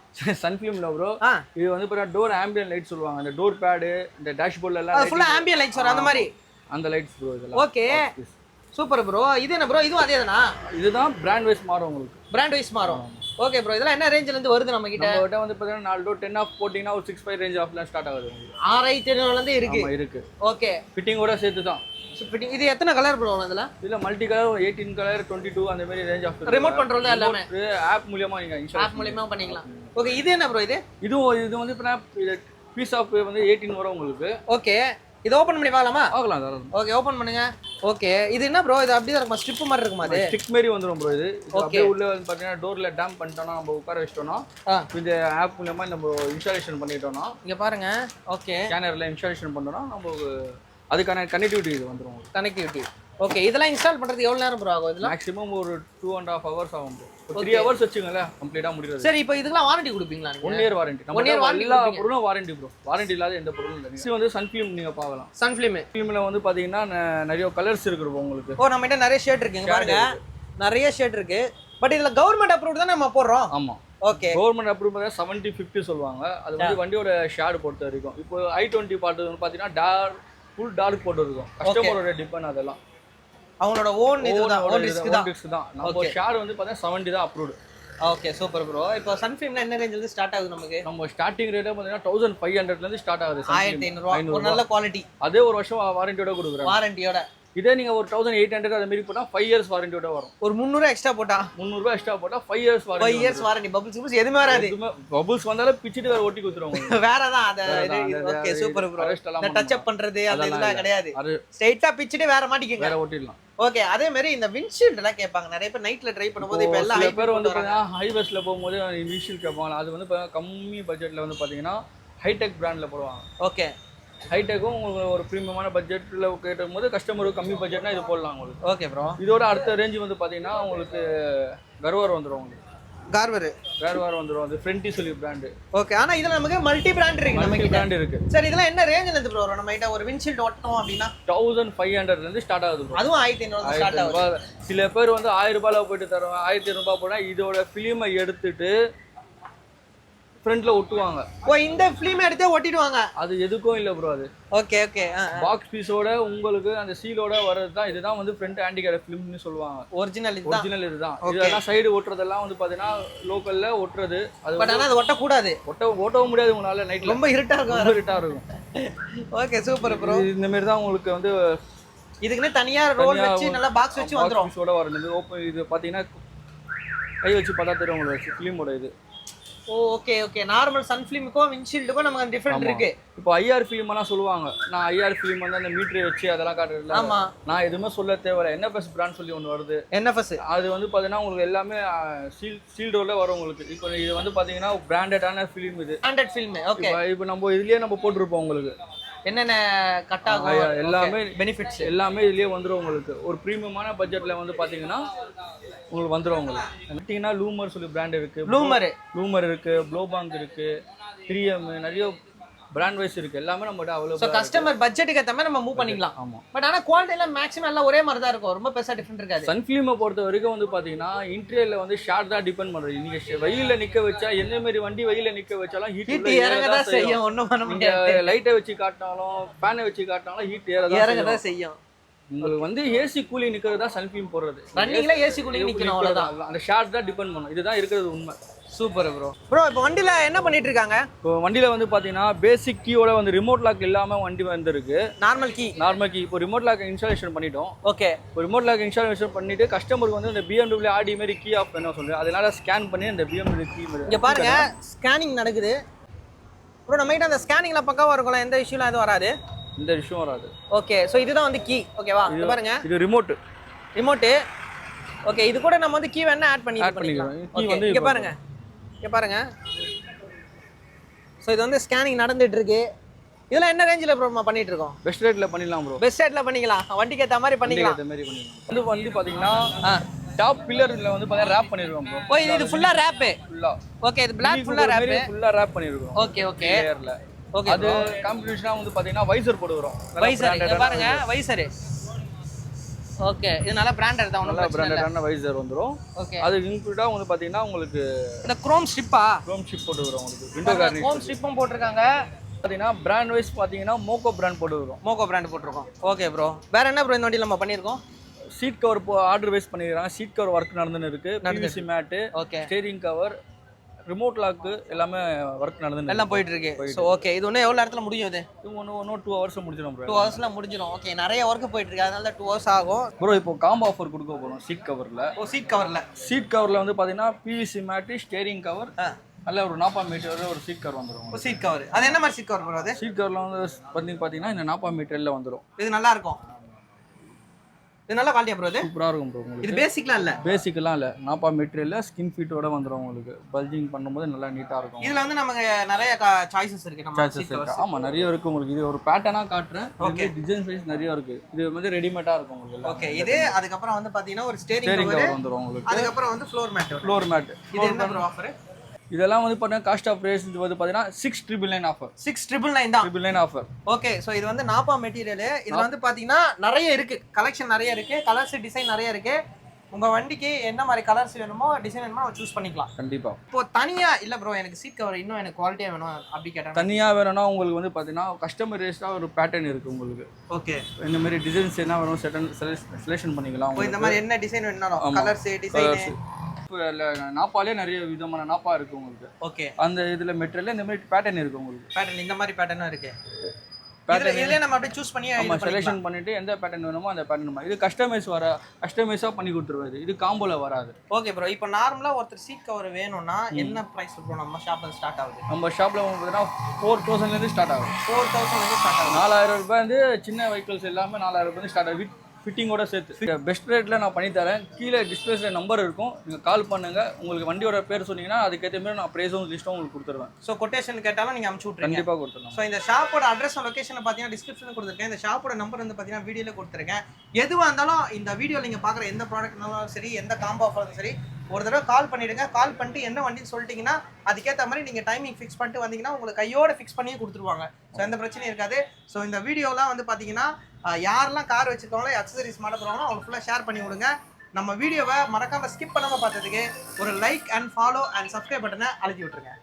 சன்ஃபிலிம்ல ப்ரோ இது வந்து டோர் ஆம்பியன் லைட் சொல்லுவாங்க. அந்த டோர் பேடு இந்த டேஷ்போர்ட்ல எல்லாம் அது ஃபுல்லா ஆம்பியன் லைட்ஸ் வரும் அந்த மாதிரி. அந்த லைட்ஸ் ப்ரோ இதெல்லாம். ஓகே சூப்பர் ப்ரோ இது என்ன ப்ரோ இதுவும் அதே தானா இதுதான் பிராண்ட் வைஸ் மாறும் உங்களுக்கு. பிராண்ட் வைஸ் மாறும். ஓகே ப்ரோ இதெல்லாம் என்ன ரேஞ்சில இருந்து வருது நம்ம கிட்ட நம்ம வந்து பார்த்தீங்கன்னா நாலு டோர் டென் ஆஃப் போட்டிங்கன்னா ஒரு சிக்ஸ் ஃபைவ் ரேஞ்ச் ஆஃப்லாம் ஸ்டார்ட் ஆகுது ஆறாயிரத்தி ஐநூறுல இருந்து இருக்கு. இருக்கு. ஓகே ஃபிட்டிங்கோட சேர்த்து தான் இது எத்தனை கலர் ப்ரோ இதுல? இதுல multi colour eighteen colour twenty two அந்த மாதிரி ரேஞ்ச் ஆஃப் ரிமோட் கண்ட்ரோல் தான் எல்லாமே. ஆப் மூலியமா நீங்க இன்ஸ்டால் ஆப் மூலியமா பண்ணிக்கலாம். ஓகே இது என்ன ப்ரோ இது? இதுவும் இது வந்து இப்போ பீஸ் ஆஃப் வந்து எயிட்டீன் வரும் உங்களுக்கு. ஓகே இது ஓபன் பண்ணி பார்க்கலாமா? தாராளமா ஓகே ஓபன் பண்ணுங்க. ஓகே இது என்ன ப்ரோ இது அப்படியே இருக்குமா? ஸ்ட்ரிப் மாதிரி இருக்குமா அது? ஸ்டிக் மாரி வந்துரும் ப்ரோ இது. அப்படியே உள்ள வந்து பார்த்தீங்கன்னா டோர்ல டேம் பண்ணிட்டோம்னா நம்ம உட்கார வச்சிட்டோம்னா இந்த ஆப் மூலமா நம்ம இன்ஸ்டாலேஷன் பண்ணிட்டோம்னா இங்க பாருங்க. ஓகே ஸ்கேனர்ல இன்ஸ்டாலேஷன் பண்ணோம்னா நம்ம அதுக்கான கனெக்டிவிட்டி இது வந்துரும் உங்களுக்கு. கனெக்டிவிட்டி ஓகே இதெல்லாம் இன்ஸ்டால் பண்றது எவ்வளவு நேரம் ப்ரோ ஆகும் இதெல்லாம் மேக்ஸிமம் ஒரு டூ அண்ட் ஹாஃப் ஹவர்ஸ் ஆகும் ப்ரோ த்ரீ ஹவர்ஸ் வச்சுங்களேன் கம்ப்ளீட்டா முடியாது சரி இப்போ இதுக்கெல்லாம் வாரண்டி கொடுப்பீங்களா ஒன் இயர் வாரண்டி year நம்ம warranty எல்லா. பொருளும் வாரண்டி ப்ரோ வாரண்டி இல்லாத எந்த பொருளும் இல்லை. நெக்ஸ்ட் வந்து சன்ஃபிலிம் நீங்க பார்க்கலாம். சன்ஃபிலிம் ஃபிலிமில் வந்து பாத்தீங்கன்னா நிறைய கலர்ஸ் இருக்கு உங்களுக்கு. ஓ நம்ம கிட்ட நிறைய ஷர்ட் இருக்குங்க பாருங்க. நிறைய ஷர்ட் இருக்கு. பட் இதுல கவர்மெண்ட் அப்ரூவ் தான் நம்ம போடுறோம்? ஆமா. ஓகே கவர்மெண்ட் அப்ரூவ் பண்ண செவன்ட்டி ஃபிஃப்டி சொல்லுவாங்க. அது வந்து வண்டியோட ஷேடு பொறுத்த வரைக்கும். இப்போ ஐ டுவெண்ட்டி பாட்டு வந்து பார்த்தீங்கன்னா டார்க் ஃபுல் டார்க் போட்டு இருக்கும் கஸ்டமரோட டிபெண்ட் அதெல்லாம். அவங்களோட ஓன் இதுதான் ஓன் ரிஸ்க் தான் ரிஸ்க் தான். நம்ம ஷேர் வந்து பார்த்தீங்கன்னா செவன்ட்டி தான் அப்ரூவ்டு ஓகே சூப்பர் ப்ரோ இப்போ சன்ஃபிலிம்ல என்ன ரேஞ்சில இருந்து ஸ்டார்ட் ஆகுது நமக்கு? நம்ம ஸ்டார்டிங் ரேட்டே பார்த்தீங்கன்னா தௌசண்ட் ஃபைவ் ஹண்ட்ரட்லேருந்து ஸ்டார்ட் ஆகுது ஆயிரத்தி ஒரு நல்ல குவாலிட்டி அதே ஒரு வருஷம் வாரண்டியோட கொடுக்குறாங்க வாரண்டியோட இதே நீங்க ஒரு தௌசண்ட் எயிட் ஹண்ட்ரட் அந்த மாதிரி போட்டா ஃபைவ் இயர்ஸ் வாரண்டியோட வரும். ஒரு முந்நூறு எக்ஸ்ட்ரா போட்டா? முந்நூறுபா எக்ஸ்ட்ரா போட்டா five years five years warranty bubbles கிபிள்ஸ் எதுவுமே வராது. பபுள்ஸ் வந்தாலும் பிச்சுட்டு வேற ஒட்டி கொடுத்துருவாங்க வேற தான் ஓகே அது சூப்பர் ப்ரோ இந்த டச் அப் பண்றது அந்த அதெல்லாம் இதெல்லாம். கிடையாது. அது ஸ்ட்ரைட்டா பிச்சுட்டு வேற மாட்டிக்கங்க. வேற ஒட்டிடலாம் ஓகே அதே மாதிரி இந்த விண்ட்ஷீல்ட் எல்லாம் கேட்பாங்க. நிறைய பேர் நைட்ல ட்ரை பண்ணும்போது இப்ப எல்லாம் சில பேர் வந்து ஹைவேஸ்ல போகும்போது இனிஷியல் கேட்பாங்க. அது வந்து கம்மி பட்ஜெட்ல வந்து பார்த்தீங்கன்னா ஹைடெக் பிராண்ட்ல போடுவாங்க. ஓகே ஹைடெக்கும் உங்களுக்கு ஒரு ப்ரீமியமான பட்ஜெட்டில் கேட்டும் போது கஸ்டமருக்கு கம்மி பட்ஜெட்னா இது போடலாம் உங்களுக்கு. ஓகே ப்ரோ இதோட அடுத்த ரேஞ்ச் வந்து பார்த்தீங்கன்னா உங்களுக்கு கர்வார் வந்துடும் உங்களுக்கு. கார்வர் கர்வார் வந்துடும் அது ஃப்ரெண்டி சொல்லி பிராண்டு ஓகே ஆனா இதுல நமக்கு மல்டி பிராண்ட் இருக்கு நம்ம கிட்ட. பிராண்ட் இருக்கு. சரி இதெல்லாம் என்ன ரேஞ்சில இருந்து ப்ரோ நம்ம கிட்ட ஒரு விண்ட்ஷீல்ட் ஒட்டணும் அப்படின்னா? தௌசண்ட் ஃபைவ் ஹண்ட்ரட்லேருந்து ஸ்டார்ட் ஆகுது. அதுவும் ஆயிரத்தி ஐநூறு ஸ்டார்ட் ஆகுது. சில பேர் வந்து ஆயிரம் ரூபாயில போயிட்டு தருவாங்க. ஆயிரத்தி ரூபாய் போனா இதோட ஃபிலிமை எடுத்துட்டு ஃப்ரண்ட்ல ஒட்டுவாங்க. ஓ இந்த ஃபிலிம் எடுத்தே ஒட்டிடுவாங்க. அது எதுக்கும் இல்லை ப்ரோ அது. ஓகே ஓகே பாக்ஸ் பீஸோட உங்களுக்கு அந்த சீலோட வர்றது தான் இதுதான் வந்து ஃப்ரண்ட் ஆண்டிகேட் ஃபிலிம்னு சொல்லுவாங்க. ஒரிஜினல் இதுதான்? ஒரிஜினல் இதுதான். இதெல்லாம் சைடு ஒட்டுறதெல்லாம் வந்து பாத்தீங்கன்னா லோக்கல்ல ஒட்டுறது. அது பட் ஆனா அது ஒட்டக்கூடாது. ஒட்ட ஓட்டவும் முடியாது உங்களால நைட்ல ரொம்ப இருட்டா இருக்கும். இருட்டா இருக்கும். ஓகே சூப்பர் ப்ரோ இந்த மாதிரி தான் உங்களுக்கு வந்து இதுக்குன்னு தனியா ரோல் வச்சு நல்லா பாக்ஸ் வச்சு வந்துரும். வரும் இது ஓப்பன் இது பாத்தீங்கன்னா கை வச்சு பார்த்தா தெரியும் உங்களுக்கு ஃபிலிமோட இது. ஓகே ஓகே நார்மல் சன் ஃபிலிமுக்கும் விண்ட்ஷீல்டுக்கும் நமக்கு டிஃபரெண்ட். இருக்கு. இப்போ ஐஆர் ஃபிலிம் எல்லாம் சொல்லுவாங்க. நான் ஐஆர் ஃபிலிம் வந்து அந்த மீட்டரை வச்சு அதெல்லாம் காட்டுறதுல ஆமா. நான் எதுவுமே சொல்ல தேவையில்ல. என்எஃப்எஸ் பிராண்ட் சொல்லி ஒன்று வருது. என்எஃப்எஸ் அது வந்து பார்த்தீங்கன்னா உங்களுக்கு எல்லாமே சீல் சீல்டோட வரும் உங்களுக்கு. இப்போ இது வந்து பார்த்தீங்கன்னா பிராண்டடான ஃபிலிம் இது. ஸ்டாண்டர்ட் ஃபிலிம் ஓகே இப்போ இப்போ நம்ம இதுலயே நம்ம போட்டிருப்போம் உங்களுக்கு. என்னென்ன கட் ஆகும்? எல்லாமே பெனிஃபிட்ஸ் எல்லாமே இதுலயே வந்துரும் உங்களுக்கு. ஒரு ப்ரீமியமான பட்ஜெட்ல வந்து பாத்தீங்கன்னா உங்களுக்கு வந்துரும் உங்களுக்கு. பார்த்தீங்கன்னா லூமர் சொல்லி பிராண்ட் இருக்கு. ப்ளூமர் லூமர் இருக்கு ப்ளோபாங்க் இருக்கு த்ரீஎம் நிறைய பிராண்ட் வைஸ் இருக்கு. எல்லாமே நம்மகிட்ட ஸோ அவைலபிள் கஸ்டமர் பட்ஜெட்டுக்கு ஏற்ற மாதிரி நம்ம மூவ் பண்ணிக்கலாம். ஆமா. பட் ஆனா குவாலிட்டி எல்லாம் மேக்ஸிமம் எல்லாம் ஒரே மாதிரி தான் இருக்கும். ரொம்ப பெருசா டிஃபரெண்ட் இருக்காது. சன்ஃபிலிமை பொறுத்த வரைக்கும் வந்து பாத்தீங்கன்னா இன்டீரியர்ல வந்து ஷார்ட் தான் டிபெண்ட் பண்றது. நீங்க ஷ- வெயில்ல நிக்க வச்சா எந்த மாதிரி வண்டி வெயில்ல நிக்க வச்சாலும் ஹீட் இறங்க தான் செய்யும். ஒண்ணும் பண்ண முடியாது. லைட்டை வச்சு காட்டினாலும் ஃபேனை வச்சு காட்டினாலும் ஹீட் ஏறதான் இறங்க. தான் செய்யும். உங்களுக்கு வந்து ஏசி கூலி நிக்கிறது தான் சன்ஃபிலிம் போடுறது. ரன்னிங்ல ஏசி குளிக்க நிக்கணும் அவ்வளவுதான். அந்த ஷார்ட் தான் டிபெண்ட் பண்ணும். இதுதான் இருக்கிறது உண்மை. சூப்பர் ப்ரோ ப்ரோ இப்போ வண்டியில என்ன பண்ணிட்டு இருக்காங்க இப்போ வண்டியில வந்து பாத்தீங்கன்னா பேசிக் கீயோட வந்து ரிமோட் லாக் இல்லாம வண்டி வந்திருக்கு. நார்மல் கீ நார்மல் கீ இப்போ ரிமோட் லாக் இன்ஸ்டாலேஷன் பண்ணிட்டோம். ஓகே இப்போ ரிமோட் லாக் இன்ஸ்டாலேஷன் பண்ணிட்டு கஸ்டமருக்கு வந்து இந்த பிஎம்டபிள்யூ ஆடி மாதிரி கீ ஆஃப் பண்ண சொல்லு. அதனால ஸ்கேன் பண்ணி அந்த பிஎம்டபிள்யூ கீ இங்க பாருங்க ஸ்கேனிங் நடக்குது. ப்ரோ நம்ம கிட்ட அந்த ஸ்கேனிங்ல பக்காவா இருக்கும்ல எந்த இஷ்யூலாம் எதுவும் வராது? இந்த விஷயம் வராது. ஓகே ஸோ இதுதான் வந்து கீ ஓகேவா இங்க பாருங்க. இது ரிமோட் ரிமோட்டு ஓகே இது கூட நம்ம வந்து கீ வேணா ஆட் பண்ணி இது பண்ணிக்கலாம். Okay, வந்து இங்க பாருங்க. இங்க பாருங்க. ஸோ இது வந்து ஸ்கேனிங் நடந்துட்டு இருக்கு இதெல்லாம் என்ன ரேஞ்சில் ப்ரோ பண்ணிட்டு இருக்கோம்? பெஸ்ட் ரேட்ல பண்ணிடலாம் ப்ரோ பெஸ்ட் ரேட்ல பண்ணிக்கலாம். வண்டிக்கு ஏற்ற மாதிரி பண்ணிக்கலாம். அந்த மாதிரி பண்ணிடலாம். வந்து வந்து பாத்தீங்கன்னா ஆ. டாப் பில்லர்ல வந்து பாத்தீங்கன்னா ரேப் பண்ணிருக்கோம் ப்ரோ ஓ இது இது ஃபுல்லா ரேப்பு ஃபுல்லா ஓகே இது பிளாக் ஃபுல்லா ரேப்பு ஃபுல்லா ரேப் பண்ணிருக்கோம். ஓகே ஓகே லேயர்ல ஓகே அது காம்படிஷனா வந்து பாத்தீங்கன்னா வைசர் நல்லா வைசர் பாருங்க வைசர் ஓகே இது நல்ல பிராண்டட் தான் நல்லா பிராண்டடான வைசர் வந்துரும். ஓகே அது இன்க்ளூடா வந்து பாத்தீங்கன்னா உங்களுக்கு இந்த குரோம் ஸ்ட்ரிப்பா க்ரோம் ஷிப் போட்டு வரும் உங்களுக்கு. விண்டோ கார்னிஷ் குரோம் ஸ்ட்ரிப்பும் போட்டிருக்காங்க. பாத்தீங்கன்னா பிராண்ட் வைஸ் பாத்தீங்கன்னா மோகோ பிராண்ட் போட்டு வரும் மோகோ பிராண்ட் போட்டிருக்கோம். ஓகே ப்ரோ வேற என்ன ப்ரோ இந்த வண்டியில் நம்ம பண்ணியிருக்கோம்? சீட் கவர் ஆர்டர் வைஸ் பண்ணிருக்காங்க சீட் கவர் ஒர்க் நடந்துன்னு இருக்கு. PVC mat okay steering cover remote lock எல்லாமே ஒர்க் நடந்துன்னு எல்லாம் போயிட்டு இருக்கு ஸோ ஓகே இது ஒன்றும் எவ்வளோ நேரத்தில் முடியும் இது? இருக்கு ஒன்று ஒன்று டூ ஹவர்ஸ் முடிஞ்சிடும் டூ ப்ரோ ஹவர்ஸ்ல முடிஞ்சிடும். ஓகே நிறைய ஒர்க் போயிட்டு இருக்கு அதனால டூ ஹவர்ஸ் ஆகும். ப்ரோ இப்போ காம்போ ஆஃபர் கொடுக்க போகிறோம் சீட் கவரில் ஓ சீட் கவர்ல சீட் கவரில் வந்து பார்த்தீங்கன்னா பிவிசி மேட்டு ஸ்டேரிங் கவர் நல்ல ஒரு நாப்பா மீட்டர் ஒரு சீட் கவர் வந்துடும் சீட் கவர் அது என்ன மாதிரி சீட் கவர் ப்ரோ அது? சீட் கவரில் வந்து வந்து பார்த்தீங்கன்னா இந்த நாப்பா மீட்டரில் வந்துடும் இது நல்லா இருக்கும். இது நல்ல குவாலிட்டியா ப்ரோ இது? சூப்பராக இருக்கும் ப்ரோ உங்களுக்கு. இது பேசிக்லாம் இல்ல? பேசிக்கெல்லாம் இல்லை. நாப்பா மெட்டீரியலில் ஸ்கின் ஃபிட்டோட வந்துடும் உங்களுக்கு. பல்ஜிங் பண்ணும்போது நல்லா நீட்டாக இருக்கும். இதுல வந்து நமக்கு நிறைய சாய்ஸஸ் இருக்கு. நம்ம சீட் இருக்கு. ஆமாம் நிறைய இருக்கு உங்களுக்கு. இது ஒரு பேட்டர்னாக காட்டுறேன். Okay. டிசைன் சைஸ் நிறைய இருக்கு. இது வந்து ரெடிமேடாக இருக்கும் உங்களுக்கு ஓகே இது அதுக்கப்புறம் வந்து பாத்தீங்கன்னா ஒரு ஸ்டேரிங் கவர் வந்துடும் உங்களுக்கு. அதுக்கப்புறம் வந்து ஃப்ளோர் மேட் ஃப்ளோர் மேட் இது என்ன ப்ரோ ஆஃபர் இதெல்லாம் வந்து பார்த்தீங்கன்னா காஸ்ட் ஆஃப் ப்ரைஸ் இது வந்து பார்த்தீங்கன்னா six triple nine offer six triple nine தான். Triple nine offer okay so இது வந்து நாப்பா மெட்டீரியல் இதுல வந்து பாத்தீங்கன்னா நிறைய இருக்கு. கலெக்ஷன் நிறைய இருக்கு. கலர்ஸ் டிசைன் நிறைய இருக்கு. உங்க வண்டிக்கு என்ன மாதிரி கலர்ஸ் வேணுமோ டிசைன் வேணுமோ சூஸ் பண்ணிக்கலாம். கண்டிப்பாக இப்போ தனியா இல்ல ப்ரோ எனக்கு சீட் கவர் இன்னும் எனக்கு குவாலிட்டியா வேணும் அப்படி கேட்டேன். தனியாக வேணும்னா உங்களுக்கு வந்து பார்த்தீங்கன்னா கஸ்டமைஸ்டாக ஒரு பேட்டர்ன் இருக்குது உங்களுக்கு. ஓகே இந்த மாதிரி டிசைன்ஸ் என்ன வேணும் செலெக்ஷன் பண்ணிக்கலாம் இந்த மாதிரி என்ன டிசைன் வேணாலும் ஆமா. கலர்ஸ் டிசைன் நாப்பாலே நிறைய விதமான நாப்பா இருக்குது உங்களுக்கு. ஓகே. அந்த இதில் மெட்டீரியல் இந்த மாதிரி பேட்டர்ன் இருக்குது உங்களுக்கு. பேட்டர்ன் இந்த மாதிரி பேட்டர்னும் இருக்கு. பேட்டர்ன் நம்ம அப்படியே சூஸ் பண்ணி நம்ம. செலெக்ஷன் பண்ணிட்டு எந்த பேட்டர்ன் வேணுமோ அந்த பேட்டர்ன் இது கஸ்டமைஸ் வர கஸ்டமைஸாக பண்ணி கொடுத்துருவாரு. இது காம்போல வராது. ஓகே ப்ரோ இப்போ நார்மலா ஒருத்தர் சீட் கவர் வேணும்னா என்ன பிரைஸ் ப்ரோ நம்ம ஷாப்ல ஸ்டார்ட் ஆகுது. நம்ம ஷாப்ல பார்த்தீங்கன்னா ஃபோர் தௌசண்ட்லேருந்து ஸ்டார்ட் ஆகும் ஃபோர் தௌசண்ட் வந்து ஸ்டார்ட் ஆகுது. நாலாயிரம் ரூபாய் வந்து சின்ன வெஹிக்கிள்ஸ் எல்லாமே நாலாயிரம் ரூபாய் ஸ்டார்ட் ஆகும் வித் ஃபிட்டிங்கோட சேர்த்து. பெஸ்ட் ரேட்டில் நான் பண்ணி தரேன். கீழே டிஸ்பிளேஸ்ல நம்பர் இருக்கும். நீங்கள் கால் பண்ணுங்க. உங்களுக்கு வண்டியோட பேர் சொன்னீங்கன்னா அதுக்கேற்ற மாதிரி நான் ப்ரைஸும் லிஸ்ட்டும் உங்களுக்கு கொடுத்துருவேன். ஸோ கொட்டேஷன் கேட்டாலும் நீங்க அமுச்சு விட்ருங்க கண்டிப்பாக கொடுத்துருவேன் ஸோ இந்த ஷாப்போட அட்ரஸ் பார்த்தீங்கன்னா டிஸ்கிரிப்ஷனில் கொடுத்துருக்கேன். இந்த ஷாப்போட நம்பர் வந்து பார்த்தீங்கன்னா வீடியோவில் கொடுத்துருக்கேன். எதுவாக இருந்தாலும் இந்த வீடியோ நீங்கள் பார்க்குற எந்த ப்ராடக்ட்னாலும் சரி எந்த காம்போ ஆஃபரும் சரி ஒரு தடவை கால் பண்ணிடுங்க. கால் பண்ணிட்டு என்ன வண்டின்னு சொல்லிட்டீங்கன்னா அதுக்கேற்ற மாதிரி நீங்கள் டைமிங் ஃபிக்ஸ் பண்ணிட்டு வந்தீங்கன்னா உங்களுக்கு கையோட ஃபிக்ஸ் பண்ணி கொடுத்துருவாங்க. ஸோ எந்த பிரச்சனையும் இருக்காது. ஸோ இந்த வீடியோலாம் வந்து பார்த்தீங்கன்னா யாரெல்லாம் கார் வச்சுருக்காங்களோ அக்சசரிஸ் மாட்ட போகிறாங்களோ அவங்க ஃபுல்லாக ஷேர் பண்ணி விடுங்க. நம்ம வீடியோவை மறக்காமல் ஸ்கிப் பண்ணாமல் பார்த்ததுக்கு ஒரு like and follow and subscribe பட்டனை அழுத்தி விட்டுருங்க.